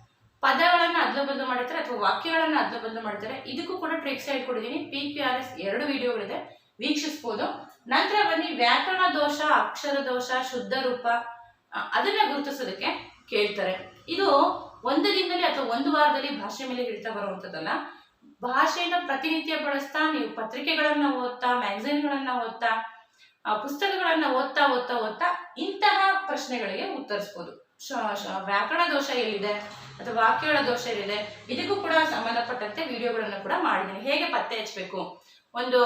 ಪದಗಳನ್ನ ಅದ್ಲು ಬದಲು ಮಾಡಿರ್ತಾರೆ ಅಥವಾ ವಾಕ್ಯಗಳನ್ನು ಅದ್ಲು ಬದಲು ಮಾಡ್ತಾರೆ. ಇದಕ್ಕೂ ಕೂಡ ಟ್ರಿಕ್ಸ್ ಹೇಳ್ಕೊಡಿದ್ದೀನಿ ಪಿ ಕ್ಯೂ ಆರ್ ಎಸ್ ಎರಡು ವಿಡಿಯೋಗಳಿದೆ. ವೀಕ್ಷಿಸ್ಬೋದು. ನಂತರ ಬನ್ನಿ. ವ್ಯಾಕರಣ ದೋಷ, ಅಕ್ಷರ ದೋಷ, ಶುದ್ಧ ರೂಪ ಅದನ್ನ ಗುರುತಿಸೋದಕ್ಕೆ ಕೇಳ್ತಾರೆ. ಇದು ಒಂದು ದಿನದಲ್ಲಿ ಅಥವಾ ಒಂದು ವಾರದಲ್ಲಿ ಭಾಷೆ ಮೇಲೆ ಹಿಡಿತಾ ಬರುವಂಥದ್ದಲ್ಲ. ಭಾಷೆಯನ್ನು ಪ್ರತಿನಿತ್ಯ ಬಳಸ್ತಾ ನೀವು ಪತ್ರಿಕೆಗಳನ್ನು ಓದ್ತಾ ಮ್ಯಾಗಝೈನ್ಗಳನ್ನ ಓದ್ತಾ ಪುಸ್ತಕಗಳನ್ನು ಓದ್ತಾ ಓದ್ತಾ ಓದ್ತಾ ಇಂತಹ ಪ್ರಶ್ನೆಗಳಿಗೆ ಉತ್ತರಿಸ್ಬೋದು. ವ್ಯಾಕರಣ ದೋಷ ಎಲ್ಲಿದೆ? ಅಥವಾ ವಾಕ್ಯಗಳ ದೋಷ ಏನಿದೆ ಇದಕ್ಕೂ ಕೂಡ ಸಂಬಂಧಪಟ್ಟಂತೆ ವಿಡಿಯೋಗಳನ್ನು ಕೂಡ ಮಾಡಿದ್ದೀನಿ. ಹೇಗೆ ಪತ್ತೆ ಹಚ್ಚಬೇಕು? ಒಂದು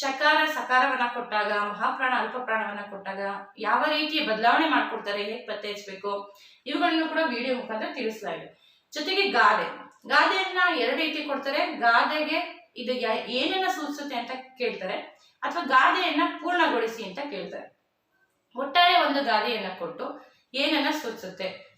ಶಕಾರ ಸಕಾರವನ್ನ ಕೊಟ್ಟಾಗ, ಮಹಾಪ್ರಾಣ ಅಲ್ಪ ಪ್ರಾಣವನ್ನ ಕೊಟ್ಟಾಗ ಯಾವ ರೀತಿ ಬದಲಾವಣೆ ಮಾಡ್ಕೊಡ್ತಾರೆ? ಹೇಗೆ ಪತ್ತೆ ಹಚ್ಚಬೇಕು? ಇವುಗಳನ್ನು ಕೂಡ ವಿಡಿಯೋ ಮುಖಾಂತರ ತಿಳಿಸಲಾಗಿದೆ. ಜೊತೆಗೆ ಗಾದೆ. ಗಾದೆಯನ್ನ ಎರಡು ರೀತಿ ಕೊಡ್ತಾರೆ. ಗಾದೆಗೆ ಇದು ಏನೆಲ್ಲ ಸೂಚಿಸುತ್ತೆ ಅಂತ ಕೇಳ್ತಾರೆ. ಅಥವಾ ಗಾದೆಯನ್ನ ಪೂರ್ಣಗೊಳಿಸಿ ಅಂತ ಕೇಳ್ತಾರೆ. ಒಟ್ಟಾರೆ ಒಂದು ಗಾದೆಯನ್ನ ಕೊಟ್ಟು ಏನನ್ನ ಸೂಚಿಸುತ್ತೆ?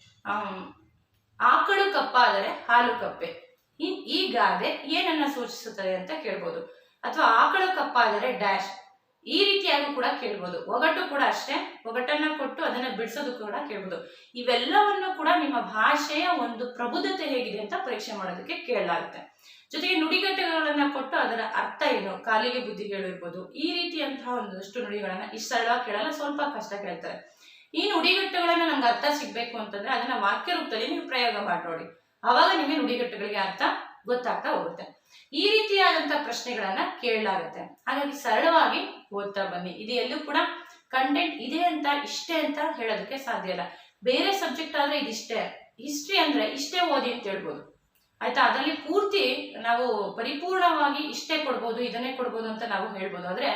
ಆಕಳು ಕಪ್ಪಾದರೆ ಹಾಲು ಕಪ್ಪೆ. ಈ ಗಾದೆ ಏನನ್ನ ಸೂಚಿಸುತ್ತದೆ ಅಂತ ಕೇಳ್ಬೋದು. ಅಥವಾ ಆಕಳು ಕಪ್ಪಾದರೆ ಡ್ಯಾಶ್. ಈ ರೀತಿಯಾಗಿ ಕೂಡ ಕೇಳ್ಬೋದು. ಒಗಟು ಕೂಡ ಅಷ್ಟೇ. ಒಗಟನ್ನ ಕೊಟ್ಟು ಅದನ್ನ ಬಿಡಿಸೋದು ಕೂಡ ಕೇಳ್ಬೋದು. ಇವೆಲ್ಲವನ್ನು ಕೂಡ ನಿಮ್ಮ ಭಾಷೆಯ ಒಂದು ಪ್ರಬುದ್ಧತೆ ಹೇಗಿದೆ ಅಂತ ಪರೀಕ್ಷೆ ಮಾಡೋದಕ್ಕೆ ಕೇಳಲಾಗುತ್ತೆ. ಜೊತೆಗೆ ನುಡಿಗಟ್ಟುಗಳನ್ನ ಕೊಟ್ಟು ಅದರ ಅರ್ಥ ಏನು? ಕಾಲಿಗೆ ಬುದ್ಧಿಗಳು ಇರ್ಬೋದು. ಈ ರೀತಿಯಂತಹ ಒಂದಷ್ಟು ನುಡಿಗಳನ್ನ ಇಷ್ಟ ಸರಳವಾಗಿ ಕೇಳಲ್ಲ. ಸ್ವಲ್ಪ ಕಷ್ಟ ಕೇಳ್ತಾರೆ. ಈ ನುಡಿಗಟ್ಟುಗಳನ್ನ ನಮ್ಗೆ ಅರ್ಥ ಸಿಗ್ಬೇಕು ಅಂತಂದ್ರೆ ಅದನ್ನ ವಾಕ್ಯ ರೂಪದಲ್ಲಿ ನೀವು ಪ್ರಯೋಗ ಮಾಡಿ ಅವಾಗ ನಿಮಗೆ ನುಡಿಗಟ್ಟುಗಳಿಗೆ ಅರ್ಥ ಗೊತ್ತಾಗ್ತಾ ಹೋಗುತ್ತೆ. ಈ ರೀತಿಯಾದಂತ ಪ್ರಶ್ನೆಗಳನ್ನ ಕೇಳಲಾಗುತ್ತೆ. ಹಾಗಾಗಿ ಸರಳವಾಗಿ ಓದ್ತಾ ಬನ್ನಿ. ಇದು ಎಲ್ಲೂ ಕೂಡ ಕಂಟೆಂಟ್ ಇದೆ ಅಂತ, ಇಷ್ಟೇ ಅಂತ ಹೇಳೋದಕ್ಕೆ ಸಾಧ್ಯ ಇಲ್ಲ. ಬೇರೆ ಸಬ್ಜೆಕ್ಟ್ ಆದ್ರೆ ಇದಿಷ್ಟೇ. ಹಿಸ್ಟ್ರಿ ಅಂದ್ರೆ ಇಷ್ಟೇ ಓದಿ ಅಂತ ಹೇಳ್ಬೋದು. ಆಯ್ತಾ? ಅದರಲ್ಲಿ ಪೂರ್ತಿ ನಾವು ಪರಿಪೂರ್ಣವಾಗಿ ಇಷ್ಟೇ ಕೊಡ್ಬೋದು, ಇದನ್ನೇ ಕೊಡ್ಬೋದು ಅಂತ ನಾವು ಹೇಳ್ಬೋದು. ಆದ್ರೆ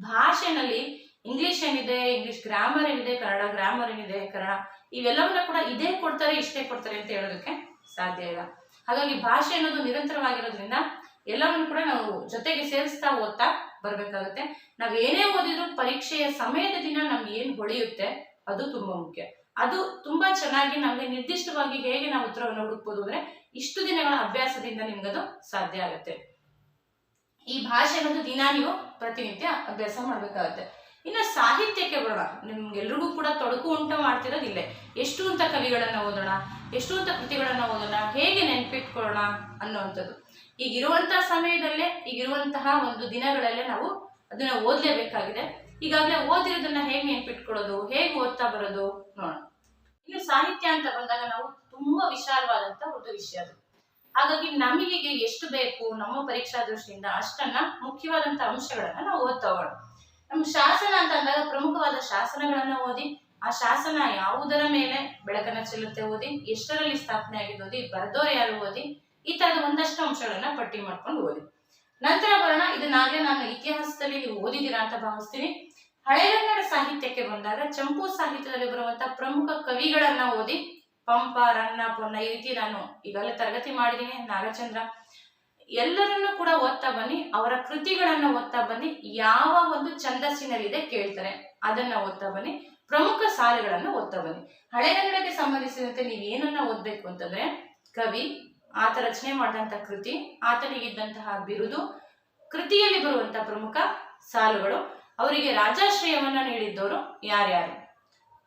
ಭಾಷೆನಲ್ಲಿ ಇಂಗ್ಲಿಷ್ ಏನಿದೆ ಇಂಗ್ಲಿಷ್ ಗ್ರಾಮರ್ ಏನಿದೆ, ಕನ್ನಡ ಗ್ರಾಮರ್ ಏನಿದೆ, ಕನ್ನಡ ಇವೆಲ್ಲವನ್ನ ಕೂಡ ಇದೇ ಕೊಡ್ತಾರೆ, ಇಷ್ಟೇ ಕೊಡ್ತಾರೆ ಅಂತ ಹೇಳೋದಕ್ಕೆ ಸಾಧ್ಯ ಇಲ್ಲ. ಹಾಗಾಗಿ ಭಾಷೆ ಅನ್ನೋದು ನಿರಂತರವಾಗಿರೋದ್ರಿಂದ ಎಲ್ಲವನ್ನು ಕೂಡ ನಾವು ಜೊತೆಗೆ ಸೇರಿಸ್ತಾ ಓದ್ತಾ ಬರಬೇಕಾಗುತ್ತೆ. ನಾವು ಏನೇ ಓದಿದ್ರು ಪರೀಕ್ಷೆಯ ಸಮಯದ ದಿನ ನಮ್ಗೆ ಏನ್ ಹೊಳೆಯುತ್ತೆ, ಅದು ತುಂಬಾ ಮುಖ್ಯ. ಅದು ತುಂಬಾ ಚೆನ್ನಾಗಿ ನಮ್ಗೆ ನಿರ್ದಿಷ್ಟವಾಗಿ ಹೇಗೆ ನಾವು ಉತ್ತರವನ್ನು ಹುಡುಕ್ಬೋದು ಅಂದ್ರೆ ಇಷ್ಟು ದಿನಗಳ ಅಭ್ಯಾಸದಿಂದ ನಿಮ್ಗದು ಸಾಧ್ಯ ಆಗುತ್ತೆ. ಈ ಭಾಷೆ ಅನ್ನೋದು ದಿನ ನೀವು ಪ್ರತಿನಿತ್ಯ ಅಭ್ಯಾಸ ಮಾಡ್ಬೇಕಾಗತ್ತೆ. ಇನ್ನು ಸಾಹಿತ್ಯಕ್ಕೆ ಬರೋಣ. ನಿಮ್ಗೆಲ್ರಿಗೂ ಕೂಡ ತೊಡಕು ಉಂಟು ಮಾಡ್ತಿರೋದು ಇಲ್ಲೇ ಎಷ್ಟು ಅಂತ ಕವಿಗಳನ್ನ ಓದೋಣ, ಎಷ್ಟು ಅಂತ ಕೃತಿಗಳನ್ನ ಓದೋಣ, ಹೇಗೆ ನೆನಪಿಟ್ಕೊಳ್ಳೋಣ ಅನ್ನುವಂಥದ್ದು. ಈಗಿರುವಂತಹ ಸಮಯದಲ್ಲೇ, ಈಗಿರುವಂತಹ ಒಂದು ದಿನಗಳಲ್ಲೇ ನಾವು ಅದನ್ನ ಓದಲೇಬೇಕಾಗಿದೆ. ಈಗಾಗಲೇ ಓದಿರೋದನ್ನ ಹೇಗೆ ನೆನ್ಪಿಟ್ಕೊಳ್ಳೋದು, ಹೇಗೆ ಓದ್ತಾ ಬರೋದು ನೋಡೋಣ. ಇನ್ನು ಸಾಹಿತ್ಯ ಅಂತ ಬಂದಾಗ ನಾವು ತುಂಬಾ ವಿಶಾಲವಾದಂತ ಒಂದು ವಿಷಯ ಅದು. ಹಾಗಾಗಿ ನಮಗೆ ಎಷ್ಟು ಬೇಕು, ನಮ್ಮ ಪರೀಕ್ಷಾ ದೃಷ್ಟಿಯಿಂದ ಅಷ್ಟನ್ನ ಮುಖ್ಯವಾದಂತ ಅಂಶಗಳನ್ನ ನಾವು ಓದ್ತಾ ಹೋಗೋಣ. ನಮ್ಮ ಶಾಸನ ಅಂತ ಅಂದಾಗ ಪ್ರಮುಖವಾದ ಶಾಸನಗಳನ್ನ ಓದಿ, ಆ ಶಾಸನ ಯಾವುದರ ಮೇಲೆ ಬೆಳಕನ್ನ ಚೆಲ್ಲುತ್ತೆ ಓದಿ, ಎಷ್ಟರಲ್ಲಿ ಸ್ಥಾಪನೆ ಆಗಿದೆ ಓದಿ, ಬರೆದೋರು ಯಾರು ಓದಿ, ಈ ತರದ ಒಂದಷ್ಟು ಅಂಶಗಳನ್ನ ಪಟ್ಟಿ ಮಾಡ್ಕೊಂಡು ಓದಿ. ನಂತರ ಬರೋಣ, ಇದನ್ನಾಗಲೇ ನಾನು ಇತಿಹಾಸದಲ್ಲಿ ನೀವು ಓದಿದ್ದೀರಾ ಅಂತ ಭಾವಿಸ್ತೀನಿ. ಹಳೆಗನ್ನಡ ಸಾಹಿತ್ಯಕ್ಕೆ ಬಂದಾಗ ಚಂಪು ಸಾಹಿತ್ಯದಲ್ಲಿ ಬರುವಂತಹ ಪ್ರಮುಖ ಕವಿಗಳನ್ನ ಓದಿ, ಪಂಪ, ರನ್ನ ಪೊನ್ನ ಈ ರೀತಿ ನಾನು ಈಗಾಗಲೇ ತರಗತಿ ಮಾಡಿದ್ದೀನಿ, ನಾಗಚಂದ್ರ. ಎಲ್ಲರನ್ನೂ ಕೂಡ ಓದ್ತಾ ಬನ್ನಿ, ಅವರ ಕೃತಿಗಳನ್ನ ಓದ್ತಾ ಬನ್ನಿ, ಯಾವ ಒಂದು ಛಂದಸ್ಸಿನಲ್ಲಿದೆ ಕೇಳ್ತಾರೆ, ಅದನ್ನ ಓದ್ತಾ ಬನ್ನಿ, ಪ್ರಮುಖ ಸಾಲುಗಳನ್ನು ಓದ್ತಾ ಬನ್ನಿ. ಹಳೆಗನ್ನಡಕ್ಕೆ ಸಂಬಂಧಿಸಿದಂತೆ ನೀವು ಏನನ್ನ ಓದ್ಬೇಕು ಅಂತಂದ್ರೆ, ಕವಿ, ಆತ ರಚನೆ ಮಾಡಿದಂತ ಕೃತಿ ಆತನಿಗಿದ್ದಂತಹ ಬಿರುದು, ಕೃತಿಯಲ್ಲಿ ಬರುವಂತಹ ಪ್ರಮುಖ ಸಾಲುಗಳು, ಅವರಿಗೆ ರಾಜಾಶ್ರಯವನ್ನ ನೀಡಿದ್ದವರು ಯಾರ್ಯಾರು?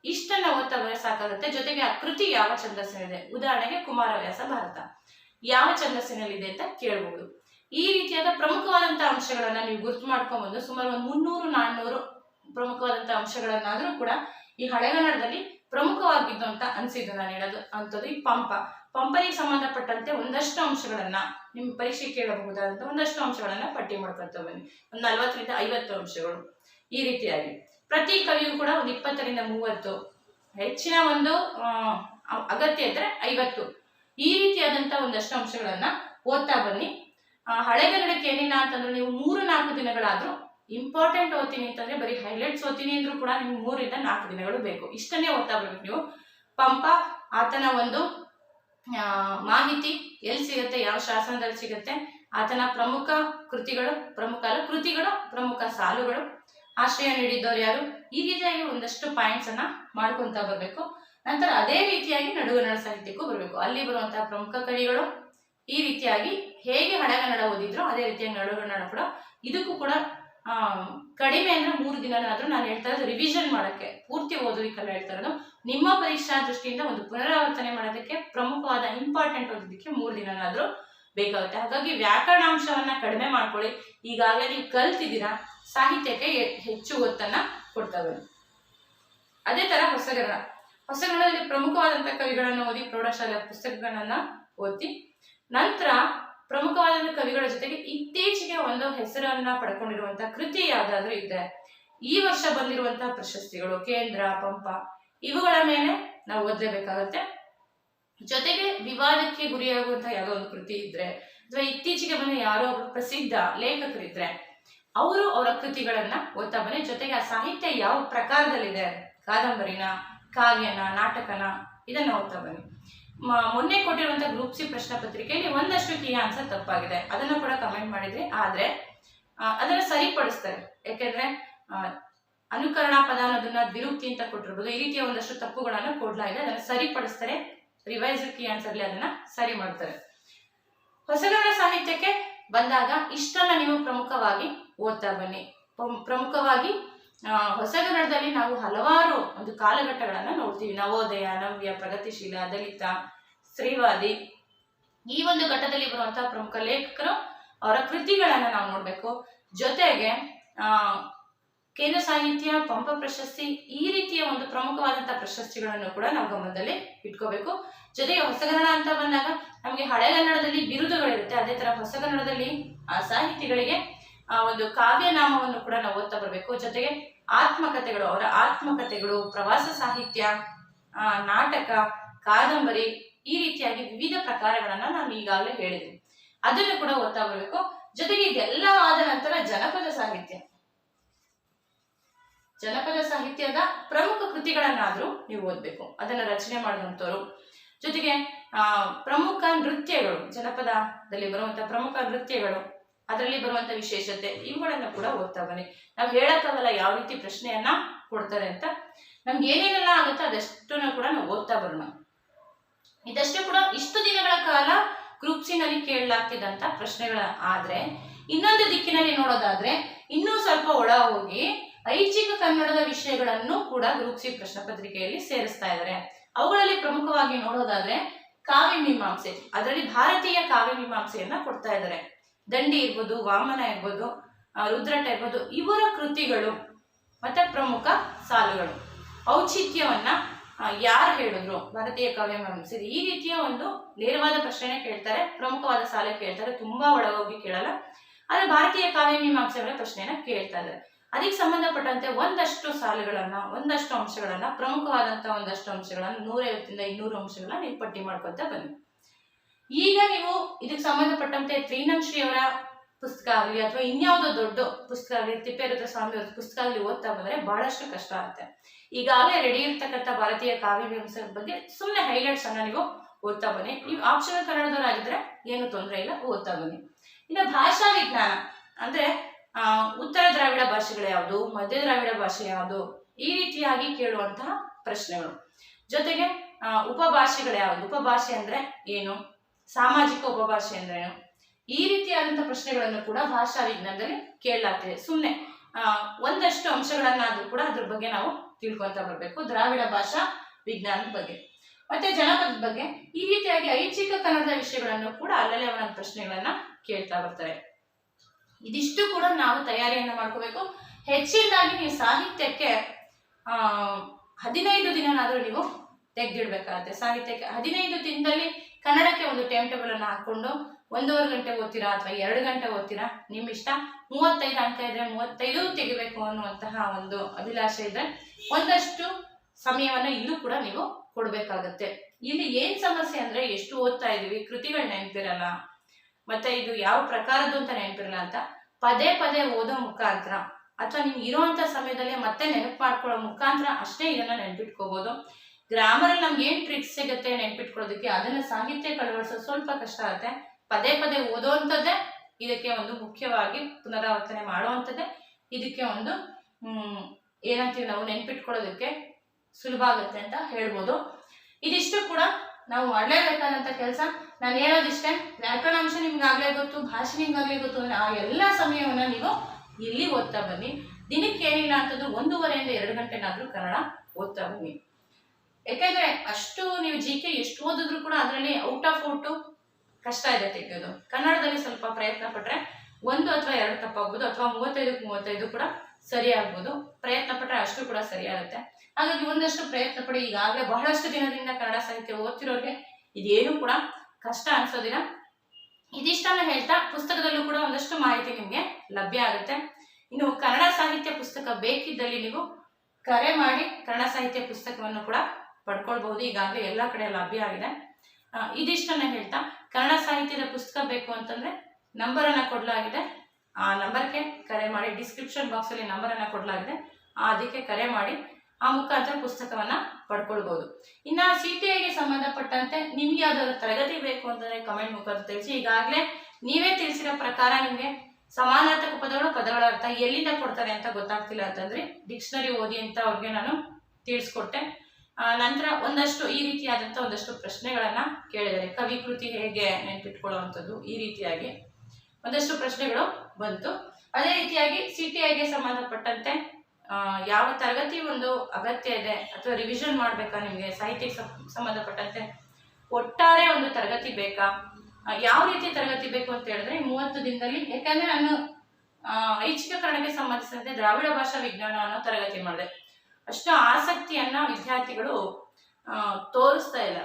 ಇಷ್ಟನ್ನ ಓದ್ತಾ ಸಾಕಾಗುತ್ತೆ. ಜೊತೆಗೆ ಆ ಕೃತಿ ಯಾವ ಛಂದಸ್ಸಿನಿದೆ ಉದಾಹರಣೆಗೆ ಕುಮಾರವ್ಯಾಸ ಭಾರತ. ಯಾವ ಛಂದಸ್ಸಿನಲ್ಲಿದೆ ಅಂತ ಕೇಳಬಹುದು ಈ ರೀತಿಯಾದ ಪ್ರಮುಖವಾದಂತಹ ಅಂಶಗಳನ್ನ ನೀವು ಗುರುತು ಮಾಡ್ಕೊಂಡ್ಬಂದು ಸುಮಾರು ಒಂದು ಮುನ್ನೂರು, ನಾನ್ನೂರು ಪ್ರಮುಖವಾದಂತಹ ಅಂಶಗಳನ್ನಾದ್ರೂ ಕೂಡ ಈ ಹಳೆಗನ್ನಡದಲ್ಲಿ ಪ್ರಮುಖವಾಗಿದ್ದು ಅಂತ ಅನ್ಸಿದ್ದು ನಾನು ಹೇಳೋದು ಅಂಥದ್ದು ಈ ಪಂಪ. ಪಂಪನಿಗೆ ಸಂಬಂಧಪಟ್ಟಂತೆ ಒಂದಷ್ಟು ಅಂಶಗಳನ್ನ ನಿಮ್ಮ ಪರೀಕ್ಷೆ ಕೇಳಬಹುದಾದಂತ ಒಂದಷ್ಟು ಅಂಶಗಳನ್ನ ಪಟ್ಟಿ ಮಾಡ್ಕೊಂತ ಬನ್ನಿ. ಒಂದು ನಲ್ವತ್ತರಿಂದ ಐವತ್ತು ಅಂಶಗಳು ಈ ರೀತಿಯಾಗಿ. ಪ್ರತಿ ಕವಿಯೂ ಕೂಡ ಒಂದು ಇಪ್ಪತ್ತರಿಂದ ಮೂವತ್ತು. ಹೆಚ್ಚಿನ ಒಂದು ಅಗತ್ಯ ಇದ್ರೆ ಐವತ್ತು. ಈ ರೀತಿಯಾದಂತಹ ಒಂದಷ್ಟು ಅಂಶಗಳನ್ನ ಓದ್ತಾ ಬನ್ನಿ. ಆ, ಹಳೆಗನ್ನಡಕ್ಕೆ ಏನಿಲ್ಲ ಅಂತಂದ್ರೆ ನೀವು ಮೂರು ನಾಲ್ಕು ದಿನಗಳಾದ್ರೂ ಇಂಪಾರ್ಟೆಂಟ್ ಓದ್ತೀನಿ ಅಂತಂದ್ರೆ ಬರೀ ಹೈಲೈಟ್ಸ್ ಓದ್ತೀನಿ ಅಂದ್ರೂ ಕೂಡ ನಿಮ್ಗೆ ಮೂರಿಂದ ನಾಲ್ಕು ದಿನಗಳು ಬೇಕು. ಇಷ್ಟನ್ನೇ ಓದ್ತಾ ಬರ್ಬೇಕು ನೀವು. ಪಂಪ ಆತನ ಒಂದು ಮಾಹಿತಿ ಎಲ್ಲಿ ಸಿಗುತ್ತೆ ಯಾವ ಶಾಸನದಲ್ಲಿ ಸಿಗುತ್ತೆ ಆತನ ಪ್ರಮುಖ ಕೃತಿಗಳು ಪ್ರಮುಖ ಅಲ್ಲ ಕೃತಿಗಳು ಪ್ರಮುಖ ಸಾಲುಗಳು ಆಶ್ರಯ ನೀಡಿದ್ದವ್ರು ಯಾರು? ಈ ರೀತಿಯಾಗಿ ಒಂದಷ್ಟು ಪಾಯಿಂಟ್ಸ್ ಅನ್ನ ಮಾಡ್ಕೊಂತ ಬರಬೇಕು. ನಂತರ ಅದೇ ರೀತಿಯಾಗಿ ನಡುಗನ್ನಡ ಸಾಹಿತ್ಯಕ್ಕೂ ಬರಬೇಕು. ಅಲ್ಲಿ ಬರುವಂತಹ ಪ್ರಮುಖ ಕವಿಗಳು ಈ ರೀತಿಯಾಗಿ ಹೇಗೆ ಹಳೆಗನ್ನಡ ಓದಿದ್ರು ಅದೇ ರೀತಿಯಾಗಿ ನಡುಗನ್ನಡ ಕೂಡ ಇದಕ್ಕೂ ಕೂಡ ಕಡಿಮೆ ಅಂದ್ರೆ ಮೂರು ದಿನನಾದ್ರೂ ನಾನು ಹೇಳ್ತಾ ಇರೋದು ರಿವಿಷನ್ ಮಾಡಕ್ಕೆ, ಪೂರ್ತಿ ಓದೋದಕ್ಕೆಲ್ಲ ಹೇಳ್ತಾ ಇರೋದು. ನಿಮ್ಮ ಪರೀಕ್ಷಾ ದೃಷ್ಟಿಯಿಂದ ಒಂದು ಪುನರಾವರ್ತನೆ ಮಾಡೋದಕ್ಕೆ ಪ್ರಮುಖವಾದ ಇಂಪಾರ್ಟೆಂಟ್ ಓದೋದಕ್ಕೆ ಮೂರು ದಿನನಾದ್ರೂ ಬೇಕಾಗುತ್ತೆ. ಹಾಗಾಗಿ ವ್ಯಾಕರಣಾಂಶವನ್ನ ಕಡಿಮೆ ಮಾಡ್ಕೊಳ್ಳಿ. ಈಗಾಗಲೇ ನೀವು ಕಲ್ತಿದ್ದೀರಾ, ಸಾಹಿತ್ಯಕ್ಕೆ ಹೆಚ್ಚು ಒತ್ತನ್ನ ಕೊಡ್ತಾ ಬನ್ನಿ. ಅದೇ ತರ ಹೊಸಗನ್ನಡ ಹೊಸಗನ್ನಡದಲ್ಲಿ ಪ್ರಮುಖವಾದಂತಹ ಕವಿಗಳನ್ನು ಓದಿ ಪ್ರೌಢಶಾಲೆಯ ಪುಸ್ತಕಗಳನ್ನ ಓದಿ ನಂತರ ಪ್ರಮುಖವಾದ ಕವಿಗಳ ಜೊತೆಗೆ ಇತ್ತೀಚೆಗೆ ಒಂದು ಹೆಸರನ್ನ ಪಡ್ಕೊಂಡಿರುವಂತಹ ಕೃತಿ ಯಾವ್ದಾದ್ರು ಇದೆ ಈ ವರ್ಷ ಬಂದಿರುವಂತಹ ಪ್ರಶಸ್ತಿಗಳು, ಕೇಂದ್ರ, ಪಂಪ, ಇವುಗಳ ಮೇಲೆ ನಾವು ಓದಲೇಬೇಕಾಗತ್ತೆ. ಜೊತೆಗೆ ವಿವಾದಕ್ಕೆ ಗುರಿಯಾಗುವಂತಹ ಯಾವುದೋ ಒಂದು ಕೃತಿ ಇದ್ರೆ, ಅಥವಾ ಇತ್ತೀಚೆಗೆ ಬಂದ ಯಾರೋ ಒಬ್ಬ ಪ್ರಸಿದ್ಧ ಲೇಖಕರಿದ್ರೆ ಅವರು ಅವರ ಕೃತಿಗಳನ್ನ ಓದ್ತಾ ಬನ್ನಿ. ಜೊತೆಗೆ ಆ ಸಾಹಿತ್ಯ ಯಾವ ಪ್ರಕಾರದಲ್ಲಿದೆ? ಕಾದಂಬರಿನ ಕಾವ್ಯನ, ನಾಟಕನ, ಇದನ್ನು ಓದ್ತಾ ಬನ್ನಿ. ಮೊನ್ನೆ ಕೊಟ್ಟಿರುವಂತ ಗ್ರೂಪ್ ಸಿ ಪ್ರಶ್ನೆ ಪತ್ರಿಕೆಯಲ್ಲಿ ಒಂದಷ್ಟು ಕೀ ಆನ್ಸರ್ ತಪ್ಪಾಗಿದೆ. ಅದನ್ನ ಕೂಡ ಕಮೆಂಟ್ ಮಾಡಿದ್ರಿ, ಆದ್ರೆ ಅದನ್ನು ಸರಿಪಡಿಸ್ತಾರೆ. ಯಾಕೆಂದ್ರೆ ಅನುಕರಣ ಪದ ಅನ್ನೋದನ್ನ ದ್ವಿರುಕ್ತಿ ಅಂತ ಕೊಟ್ಟಿರ್ಬೋದು. ಈ ರೀತಿಯ ಒಂದಷ್ಟು ತಪ್ಪುಗಳನ್ನು ಕೊಡ್ಲಾಗಿದೆ ಅದನ್ನು ಸರಿಪಡಿಸ್ತಾರೆ. ರಿವೈಸ್ ಕೀ ಆನ್ಸರ್ಲಿ ಅದನ್ನ ಸರಿ ಮಾಡ್ತಾರೆ. ಹೊಸಗನ್ನಡ ಸಾಹಿತ್ಯಕ್ಕೆ ಬಂದಾಗ ಇಷ್ಟನ್ನ ನೀವು ಪ್ರಮುಖವಾಗಿ ಓದ್ತಾ ಬನ್ನಿ. ಪ್ರಮುಖವಾಗಿ ಆ, ಹೊಸಗನ್ನಡದಲ್ಲಿ ನಾವು ಹಲವಾರು ಒಂದು ಕಾಲಘಟ್ಟಗಳನ್ನ ನೋಡ್ತೀವಿ. ನವೋದಯ ನವ್ಯ ಪ್ರಗತಿಶೀಲ ದಲಿತ ಸ್ತ್ರೀವಾದಿ. ಈ ಒಂದು ಘಟ್ಟದಲ್ಲಿ ಬರುವಂತಹ ಪ್ರಮುಖ ಲೇಖಕರು ಅವರ ಕೃತಿಗಳನ್ನ ನಾವು ನೋಡ್ಬೇಕು. ಜೊತೆಗೆ ಕೇಂದ್ರ ಸಾಹಿತ್ಯ ಪಂಪ ಪ್ರಶಸ್ತಿ ಈ ರೀತಿಯ ಒಂದು ಪ್ರಮುಖವಾದಂತಹ ಪ್ರಶಸ್ತಿಗಳನ್ನು ಕೂಡ ನಾವು ಗಮನದಲ್ಲಿ ಇಟ್ಕೋಬೇಕು. ಜೊತೆಗೆ ಹೊಸಗನ್ನಡ ಅಂತ ಬಂದಾಗ ನಮಗೆ ಹಳೆಗನ್ನಡದಲ್ಲಿ ಬಿರುದುಗಳಿರುತ್ತೆ. ಅದೇ ತರ ಹೊಸಗನ್ನಡದಲ್ಲಿ ಆ ಸಾಹಿತಿಗಳಿಗೆ ಆ ಒಂದು ಕಾವ್ಯನಾಮವನ್ನು ಕೂಡ ನಾವು ಓದ್ತಾ ಬರಬೇಕು. ಜೊತೆಗೆ ಆತ್ಮಕಥೆಗಳು ಅವರ ಆತ್ಮಕಥೆಗಳು ಪ್ರವಾಸ ಸಾಹಿತ್ಯ ನಾಟಕ, ಕಾದಂಬರಿ ಈ ರೀತಿಯಾಗಿ ವಿವಿಧ ಪ್ರಕಾರಗಳನ್ನ ನಾನು ಈಗಾಗಲೇ ಹೇಳಿದ್ವಿ ಅದನ್ನು ಕೂಡ ಓದ್ತಾ ಜೊತೆಗೆ ಇದೆಲ್ಲ ಆದ ನಂತರ ಜನಪದ ಸಾಹಿತ್ಯ. ಜನಪದ ಸಾಹಿತ್ಯದ ಪ್ರಮುಖ ಕೃತಿಗಳನ್ನಾದ್ರೂ ನೀವು ಓದ್ಬೇಕು. ಅದನ್ನ ರಚನೆ ಮಾಡುವಂಥವ್ರು ಜೊತೆಗೆ ಪ್ರಮುಖ ನೃತ್ಯಗಳು, ಜನಪದದಲ್ಲಿ ಬರುವಂತಹ ಪ್ರಮುಖ ನೃತ್ಯಗಳು. ಅದರಲ್ಲಿ ಬರುವಂತ ವಿಶೇಷತೆ ಇವುಗಳನ್ನ ಕೂಡ ಓದ್ತಾ ಬನ್ನಿ. ನಾವು ಹೇಳಕ್ಕಾಗಲ್ಲ ಯಾವ ರೀತಿ ಪ್ರಶ್ನೆಯನ್ನ ಕೊಡ್ತಾರೆ ಅಂತ. ನಮ್ಗೆ ಏನೇನೆಲ್ಲ ಆಗುತ್ತೋ ಅದಷ್ಟನ್ನು ಕೂಡ ನಾವು ಓದ್ತಾ ಬರೋಣ. ಇದಷ್ಟು ಕೂಡ ಇಷ್ಟು ದಿನಗಳ ಕಾಲ ಗ್ರೂಪ್ ಸಿ ನಲ್ಲಿ ಕೇಳಲಾಗ್ತಿದ್ದಂತ ಪ್ರಶ್ನೆಗಳ ಆದ್ರೆ, ಇನ್ನೊಂದು ದಿಕ್ಕಿನಲ್ಲಿ ನೋಡೋದಾದ್ರೆ, ಇನ್ನೂ ಸ್ವಲ್ಪ ಒಳ ಹೋಗಿ ಐಚ್ಛಿಕ ಕನ್ನಡದ ವಿಷಯಗಳನ್ನು ಕೂಡ ಗ್ರೂಪ್ ಸಿ ಪ್ರಶ್ನೆ ಪತ್ರಿಕೆಯಲ್ಲಿ ಸೇರಿಸ್ತಾ ಇದ್ದಾರೆ ಅವುಗಳಲ್ಲಿ ಪ್ರಮುಖವಾಗಿ ನೋಡೋದಾದ್ರೆ ಕಾವ್ಯ ಮೀಮಾಂಸೆ. ಅದರಲ್ಲಿ ಭಾರತೀಯ ಕಾವ್ಯ ಮೀಮಾಂಸೆಯನ್ನ ಕೊಡ್ತಾ ಇದ್ದಾರೆ ದಂಡಿ ಇರ್ಬೋದು, ವಾಮನ ಇರ್ಬೋದು ರುದ್ರಟ ಇರ್ಬೋದು, ಇವರ ಕೃತಿಗಳು ಮತ್ತು ಪ್ರಮುಖ ಸಾಲುಗಳು. ಔಚಿತ್ಯವನ್ನು ಯಾರು ಹೇಳಿದ್ರು? ಭಾರತೀಯ ಕಾವ್ಯ ಮೀಮಾಂಸೆ ಈ ರೀತಿಯ ಒಂದು ನೇರವಾದ ಪ್ರಶ್ನೆ ಕೇಳ್ತಾರೆ, ಪ್ರಮುಖವಾದ ಸಾಲ ಕೇಳ್ತಾರೆ, ತುಂಬಾ ಒಳಗೋಗಿ ಕೇಳಲ್ಲ. ಆದರೆ ಭಾರತೀಯ ಕಾವ್ಯ ಮೀಮಾಂಸೆಗಳ ಪ್ರಶ್ನೆಯನ್ನು ಕೇಳ್ತಾ ಇದ್ದಾರೆ. ಅದಕ್ಕೆ ಸಂಬಂಧಪಟ್ಟಂತೆ ಒಂದಷ್ಟು ಸಾಲುಗಳನ್ನ, ಒಂದಷ್ಟು ಅಂಶಗಳನ್ನ, ಪ್ರಮುಖವಾದಂತ ಒಂದಷ್ಟು ಅಂಶಗಳನ್ನ ನೂರೈವತ್ತಿಂದ ಇನ್ನೂರು ಅಂಶಗಳನ್ನ ನೀವು ಪಟ್ಟಿ ಮಾಡ್ಕೊತಾ ಬನ್ನಿ. ಈಗ ನೀವು ಇದಕ್ಕೆ ಸಂಬಂಧಪಟ್ಟಂತೆ ತ್ರೀನಂಶ್ರೀ ಅವರ ಪುಸ್ತಕ ಆಗಲಿ ಅಥವಾ ಇನ್ಯಾವುದೋ ದೊಡ್ಡ ಪುಸ್ತಕ ಆಗಲಿ, ತಿಪ್ಪೇರುದ್ರ ಸ್ವಾಮಿ ಅವ್ರ ಪುಸ್ತಕ ಆಗಲಿ ಓದ್ತಾ ಬಂದ್ರೆ ಬಹಳಷ್ಟು ಕಷ್ಟ ಆಗುತ್ತೆ. ಈಗಾಗಲೇ ರೆಡಿ ಇರ್ತಕ್ಕಂಥ ಭಾರತೀಯ ಕಾವ್ಯ ಮೀಮಾಂಸೆ ಬಗ್ಗೆ ಸುಮ್ಮನೆ ಹೈಲೈಟ್ಸ್ ಅನ್ನ ನೀವು ಓದ್ತಾ ಬನ್ನಿ. ನೀವು ಆಪ್ಷನಲ್ ಕನ್ನಡದವರಾಗಿದ್ರೆ ಏನು ತೊಂದರೆ ಇಲ್ಲ, ಓದ್ತಾ ಬನ್ನಿ. ಇನ್ನು ಭಾಷಾ ವಿಜ್ಞಾನ ಅಂದ್ರೆ ಉತ್ತರ ದ್ರಾವಿಡ ಭಾಷೆಗಳು ಯಾವುದು, ಮಧ್ಯ ದ್ರಾವಿಡ ಭಾಷೆ ಯಾವುದು, ಈ ರೀತಿಯಾಗಿ ಕೇಳುವಂತಹ ಪ್ರಶ್ನೆಗಳು. ಜೊತೆಗೆ ಉಪಭಾಷೆಗಳು ಯಾವುದು, ಉಪಭಾಷೆ ಅಂದ್ರೆ ಏನು? ಸಾಮಾಜಿಕ ಉಪಭಾಷೆ ಅಂದ್ರೇನು? ಈ ರೀತಿಯಾದಂಥ ಪ್ರಶ್ನೆಗಳನ್ನು ಕೂಡ ಭಾಷಾ ವಿಜ್ಞಾನದಲ್ಲಿ ಕೇಳಲಾಗ್ತಿದೆ. ಸುಮ್ಮನೆ ಒಂದಷ್ಟು ಅಂಶಗಳನ್ನಾದ್ರೂ ಕೂಡ ಅದ್ರ ಬಗ್ಗೆ ನಾವು ತಿಳ್ಕೊಂತ ಬರಬೇಕು, ದ್ರಾವಿಡ ಭಾಷಾ ವಿಜ್ಞಾನದ ಬಗ್ಗೆ. ಮತ್ತೆ ಜನಪದ ಬಗ್ಗೆ, ಈ ರೀತಿಯಾಗಿ ಐಚ್ಛಿಕ ಕನ್ನಡದ ವಿಷಯಗಳನ್ನು ಕೂಡ ಅಲ್ಲಲ್ಲೇ ಒಂದೊಂದು ಪ್ರಶ್ನೆಗಳನ್ನ ಕೇಳ್ತಾ ಬರ್ತಾರೆ. ಇದಿಷ್ಟು ಕೂಡ ನಾವು ತಯಾರಿಯನ್ನ ಮಾಡ್ಕೋಬೇಕು. ಹೆಚ್ಚಿನದಾಗಿ ನೀವು ಸಾಹಿತ್ಯಕ್ಕೆ, ಆ, ಹದಿನೈದು ದಿನನಾದ್ರೂ ನೀವು ತೆಗೆದಿಡ್ಬೇಕಾಗತ್ತೆ. ಸಾಹಿತ್ಯಕ್ಕೆ ಹದಿನೈದು ದಿನದಲ್ಲಿ ಕನ್ನಡಕ್ಕೆ ಒಂದು ಟೈಮ್ ಟೇಬಲ್ ಅನ್ನ ಹಾಕೊಂಡು ಒಂದೂವರೆ ಗಂಟೆ ಓದ್ತೀರಾ ಅಥವಾ ಎರಡು ಗಂಟೆ ಓದ್ತೀರಾ? ನಿಮ್ಮ ಇಷ್ಟ ಮೂವತ್ತೈದು ಅಂಕ ಇದ್ರೆ ಮೂವತ್ತೈದು ತೆಗಿಬೇಕು ಅನ್ನುವಂತಹ ಒಂದು ಅಭಿಲಾಷೆ ಇದೆ. ಒಂದಷ್ಟು ಸಮಯವನ್ನ ಇಲ್ಲೂ ಕೂಡ ನೀವು ಕೊಡ್ಬೇಕಾಗತ್ತೆ. ಇಲ್ಲಿ ಏನ್ ಸಮಸ್ಯೆ ಅಂದ್ರೆ ಎಷ್ಟು ಓದ್ತಾ ಇದೀವಿ ಕೃತಿಗಳು ನೆನಪಿರಲ್ಲ. ಮತ್ತೆ ಇದು ಯಾವ ಪ್ರಕಾರದ್ದು ಅಂತ ನೆನಪಿರಲ್ಲ ಅಂತ ಪದೇ ಪದೇ ಓದೋ ಮುಖಾಂತರ ಅಥವಾ ನಿಮ್ಗೆ ಇರುವಂತ ಸಮಯದಲ್ಲಿ ಮತ್ತೆ ನೆನಪು ಮಾಡ್ಕೊಳ್ಳೋ ಮುಖಾಂತರ ಅಷ್ಟೇ ಇದನ್ನ ನೆನ್ಪಿಟ್ಕೋಬಹುದು ಗ್ರಾಮರ್ ಅಲ್ಲಿ ನಮ್ಗೆ ಏನ್ ಟ್ರಿಕ್ಸ್ ಸಿಗುತ್ತೆ ನೆನ್ಪಿಟ್ಕೊಳ್ಳೋದಕ್ಕೆ, ಅದನ್ನ ಸಾಹಿತ್ಯ ಕಳವಳಿಸೋದು ಸ್ವಲ್ಪ ಕಷ್ಟ ಆಗುತ್ತೆ. ಪದೇ ಪದೇ ಓದೋವಂಥದ್ದೇ ಇದಕ್ಕೆ ಒಂದು ಮುಖ್ಯವಾಗಿ ಪುನರಾವರ್ತನೆ ಮಾಡುವಂಥದ್ದೇ ಇದಕ್ಕೆ ಒಂದು ಏನಂತೀವಿ ನಾವು ನೆನ್ಪಿಟ್ಕೊಳ್ಳೋದಕ್ಕೆ ಸುಲಭ ಆಗುತ್ತೆ ಅಂತ ಹೇಳ್ಬೋದು. ಇದಿಷ್ಟು ಕೂಡ ನಾವು ಮಾಡಲೇಬೇಕಾದಂತ ಕೆಲಸ. ನಾನು ಹೇಳೋದಿಷ್ಟೇ ನಿಮ್ಗೆ ಆಗ್ಲೇ ಗೊತ್ತು, ಭಾಷೆ ನಿಮ್ಗಾಗ್ಲೇ ಗೊತ್ತು ಅಂದ್ರೆ ಆ ಎಲ್ಲ ಸಮಯವನ್ನ ನೀವು ಇಲ್ಲಿ ಓದ್ತಾ ಬನ್ನಿ. ದಿನಕ್ಕೆ ಏನಿಲ್ಲ ಅಂತಂದ್ರೆ ಒಂದೂವರೆಯಿಂದ ಎರಡು ಗಂಟೆನಾದ್ರೂ ಕನ್ನಡ ಓದ್ತಾ ಬನ್ನಿ. ಯಾಕಂದ್ರೆ ಅಷ್ಟು ನೀವು ಜಿ ಕೆ ಎಷ್ಟು ಓದಿದ್ರು ಕೂಡ ಅದರಲ್ಲಿ ಔಟ್ ಆಫ್ ಔಟು ಕಷ್ಟ ಇದೆ ತೆಗೆಯೋದು. ಕನ್ನಡದಲ್ಲಿ ಸ್ವಲ್ಪ ಪ್ರಯತ್ನ ಪಟ್ರೆ ಒಂದು ಅಥವಾ ಎರಡು ತಪ್ಪಾಗ್ಬೋದು ಅಥವಾ ಮೂವತ್ತೈದಕ್ಕೆ ಮೂವತ್ತೈದು ಕೂಡ ಸರಿ ಆಗ್ಬೋದು ಪ್ರಯತ್ನ ಪಟ್ರೆ ಅಷ್ಟು ಕೂಡ ಸರಿಯಾಗುತ್ತೆ. ಹಾಗಾಗಿ ಒಂದಷ್ಟು ಪ್ರಯತ್ನ ಪಡಿ. ಈಗಾಗಲೇ ಬಹಳಷ್ಟು ದಿನದಿಂದ ಕನ್ನಡ ಸಾಹಿತ್ಯ ಓದ್ತಿರೋರಿಗೆ ಇದೇನು ಕೂಡ ಕಷ್ಟ ಅನ್ಸೋದಿಲ್ಲ. ಇದಿಷ್ಟನ್ನ ಹೇಳ್ತಾ ಪುಸ್ತಕದಲ್ಲೂ ಕೂಡ ಒಂದಷ್ಟು ಮಾಹಿತಿ ನಿಮಗೆ ಲಭ್ಯ ಆಗುತ್ತೆ. ಇನ್ನು ಕನ್ನಡ ಸಾಹಿತ್ಯ ಪುಸ್ತಕ ಬೇಕಿದ್ದಲ್ಲಿ ನೀವು ಕರೆ ಮಾಡಿ ಕನ್ನಡ ಸಾಹಿತ್ಯ ಪುಸ್ತಕವನ್ನು ಕೂಡ ಪಡ್ಕೊಳ್ಬಹುದು. ಈಗಾಗಲೇ ಎಲ್ಲ ಕಡೆ ಲಭ್ಯ ಆಗಿದೆ. ಇದಿಷ್ಟನ್ನ ಹೇಳ್ತಾ, ಕನ್ನಡ ಸಾಹಿತ್ಯದ ಪುಸ್ತಕ ಬೇಕು ಅಂತಂದ್ರೆ ನಂಬರ್ ಅನ್ನ ಕೊಡಲಾಗಿದೆ. ಆ ನಂಬರ್ಗೆ ಕರೆ ಮಾಡಿ ಡಿಸ್ಕ್ರಿಪ್ಷನ್ ಬಾಕ್ಸ್ ಅಲ್ಲಿ ನಂಬರ್ ಅನ್ನ ಕೊಡಲಾಗಿದೆ ಅದಕ್ಕೆ ಕರೆ ಮಾಡಿ, ಆ ಮುಖಾಂತರ ಪುಸ್ತಕವನ್ನ ಪಡ್ಕೊಳ್ಬಹುದು. ಇನ್ನ ಸಿ ಟಿ ಐಗೆ ಸಂಬಂಧಪಟ್ಟಂತೆ ನಿಮ್ಗೆ ಯಾವ್ದಾದ್ರು ತರಗತಿ ಬೇಕು ಅಂತಂದ್ರೆ ಕಮೆಂಟ್ ಮುಖಾಂತರ ತಿಳಿಸಿ. ಈಗಾಗಲೇ ನೀವೇ ತಿಳಿಸಿರೋ ಪ್ರಕಾರ ನಿಮ್ಗೆ ಸಮಾನಾರ್ಥಕ ಪದಗಳು, ಪದಗಳ ಅರ್ಥ ಎಲ್ಲಿಂದ ಕೊಡ್ತಾರೆ ಅಂತ ಗೊತ್ತಾಗ್ತಿಲ್ಲ ಅಂತಂದ್ರೆ ಡಿಕ್ಷನರಿ ಓದಿ ಅಂತ ಅವ್ರಿಗೆ ನಾನು ತಿಳಿಸ್ಕೊಟ್ಟೆ. ನಂತರ ಒಂದಷ್ಟು ಈ ರೀತಿಯಾದಂಥ ಒಂದಷ್ಟು ಪ್ರಶ್ನೆಗಳನ್ನು ಕೇಳಿದ್ದಾರೆ ಕವಿ ಕೃತಿ ಹೇಗೆ ನೆನ್ಪಿಟ್ಕೊಳ್ಳುವಂಥದ್ದು ಈ ರೀತಿಯಾಗಿ ಒಂದಷ್ಟು ಪ್ರಶ್ನೆಗಳು ಬಂತು. ಅದೇ ರೀತಿಯಾಗಿ ಸಿ ಟಿ ಐಗೆ ಸಂಬಂಧಪಟ್ಟಂತೆ ಯಾವ ತರಗತಿ ಒಂದು ಅಗತ್ಯ ಇದೆ ಅಥವಾ ರಿವಿಷನ್ ಮಾಡಬೇಕಾ ನಿಮಗೆ? ಸಾಹಿತ್ಯಕ್ಕೆ ಸಂಬಂಧಪಟ್ಟಂತೆ ಒಟ್ಟಾರೆ ಒಂದು ತರಗತಿ ಬೇಕಾ? ಯಾವ ರೀತಿ ತರಗತಿ ಬೇಕು ಅಂತ ಹೇಳಿದ್ರೆ ಮೂವತ್ತು ದಿನದಲ್ಲಿ, ಯಾಕಂದ್ರೆ ನಾನು ಐಚ್ಛಿಕ ಸಂಬಂಧಿಸಿದಂತೆ ದ್ರಾವಿಡ ಭಾಷಾ ವಿಜ್ಞಾನ ಅನ್ನೋ ತರಗತಿ ಮಾಡಿದೆ. ಅಷ್ಟು ಆಸಕ್ತಿಯನ್ನ ವಿದ್ಯಾರ್ಥಿಗಳು ತೋರಿಸ್ತಾ ಇಲ್ಲ.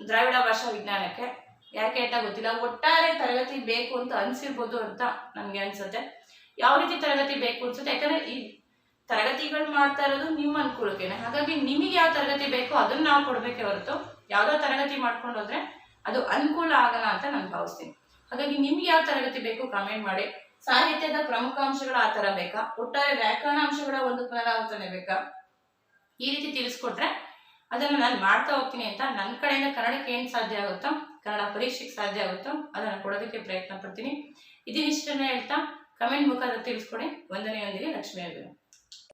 ದ್ರಾವಿಡ ಭಾಷಾ ವಿಜ್ಞಾನಕ್ಕೆ. ಯಾಕೆ ಅಂತ ಗೊತ್ತಿಲ್ಲ. ಒಟ್ಟಾರೆ ತರಗತಿ ಬೇಕು ಅಂತ ಅನ್ಸಿರ್ಬೋದು ಅಂತ ನಮ್ಗೆ ಅನ್ಸುತ್ತೆ. ಯಾವ ರೀತಿ ತರಗತಿ ಬೇಕು ಅನ್ಸುತ್ತೆ? ಯಾಕಂದ್ರೆ ಈ ತರಗತಿಗಳು ಮಾಡ್ತಾ ಇರೋದು ನಿಮ್ಮ ಅನುಕೂಲಕ್ಕೇನೆ. ಹಾಗಾಗಿ ನಿಮಗೆ ಯಾವ ತರಗತಿ ಬೇಕೋ ಅದನ್ನ ನಾವು ಕೊಡ್ಬೇಕೆ ಹೊರತು ಯಾವ್ದೋ ತರಗತಿ ಮಾಡ್ಕೊಂಡು ಹೋದ್ರೆ ಅದು ಅನುಕೂಲ ಆಗಲ್ಲ ಅಂತ ನಾನು ಭಾವಿಸ್ತೀನಿ. ಹಾಗಾಗಿ ನಿಮ್ಗೆ ಯಾವ ತರಗತಿ ಬೇಕು ಕಮೆಂಟ್ ಮಾಡಿ. ಸಾಹಿತ್ಯದ ಪ್ರಮುಖ ಅಂಶಗಳು ಆ ತರ ಬೇಕಾ? ಒಟ್ಟಾರೆ ವ್ಯಾಕರಣ ಅಂಶಗಳ ಒಂದು ಪುನರಾವರ್ತನೆ ಬೇಕಾ? ಈ ರೀತಿ ತಿಳಿಸ್ಕೊಟ್ರೆ ಅದನ್ನ ನಾನು ಮಾಡ್ತಾ ಹೋಗ್ತೀನಿ ಅಂತ ನನ್ನ ಕಡೆಯಿಂದ ಕನ್ನಡಕ್ಕೆ ಏನ್ ಸಾಧ್ಯ ಆಗುತ್ತೋ, ಕನ್ನಡ ಪರೀಕ್ಷೆಗೆ ಸಾಧ್ಯ ಆಗುತ್ತೋ ಅದನ್ನ ಕೊಡೋದಕ್ಕೆ ಪ್ರಯತ್ನ ಪಡ್ತೀನಿ. ಇದನ್ನಿಷ್ಟನ್ನ ಹೇಳ್ತಾ ಕಮೆಂಟ್ ಮುಖಾಂತರ ತಿಳಿಸ್ಕೊಡಿ. ವಂದನೆಯೊಂದಿಗೆ ಲಕ್ಷ್ಮೀ ಅಭಿರಾಮ್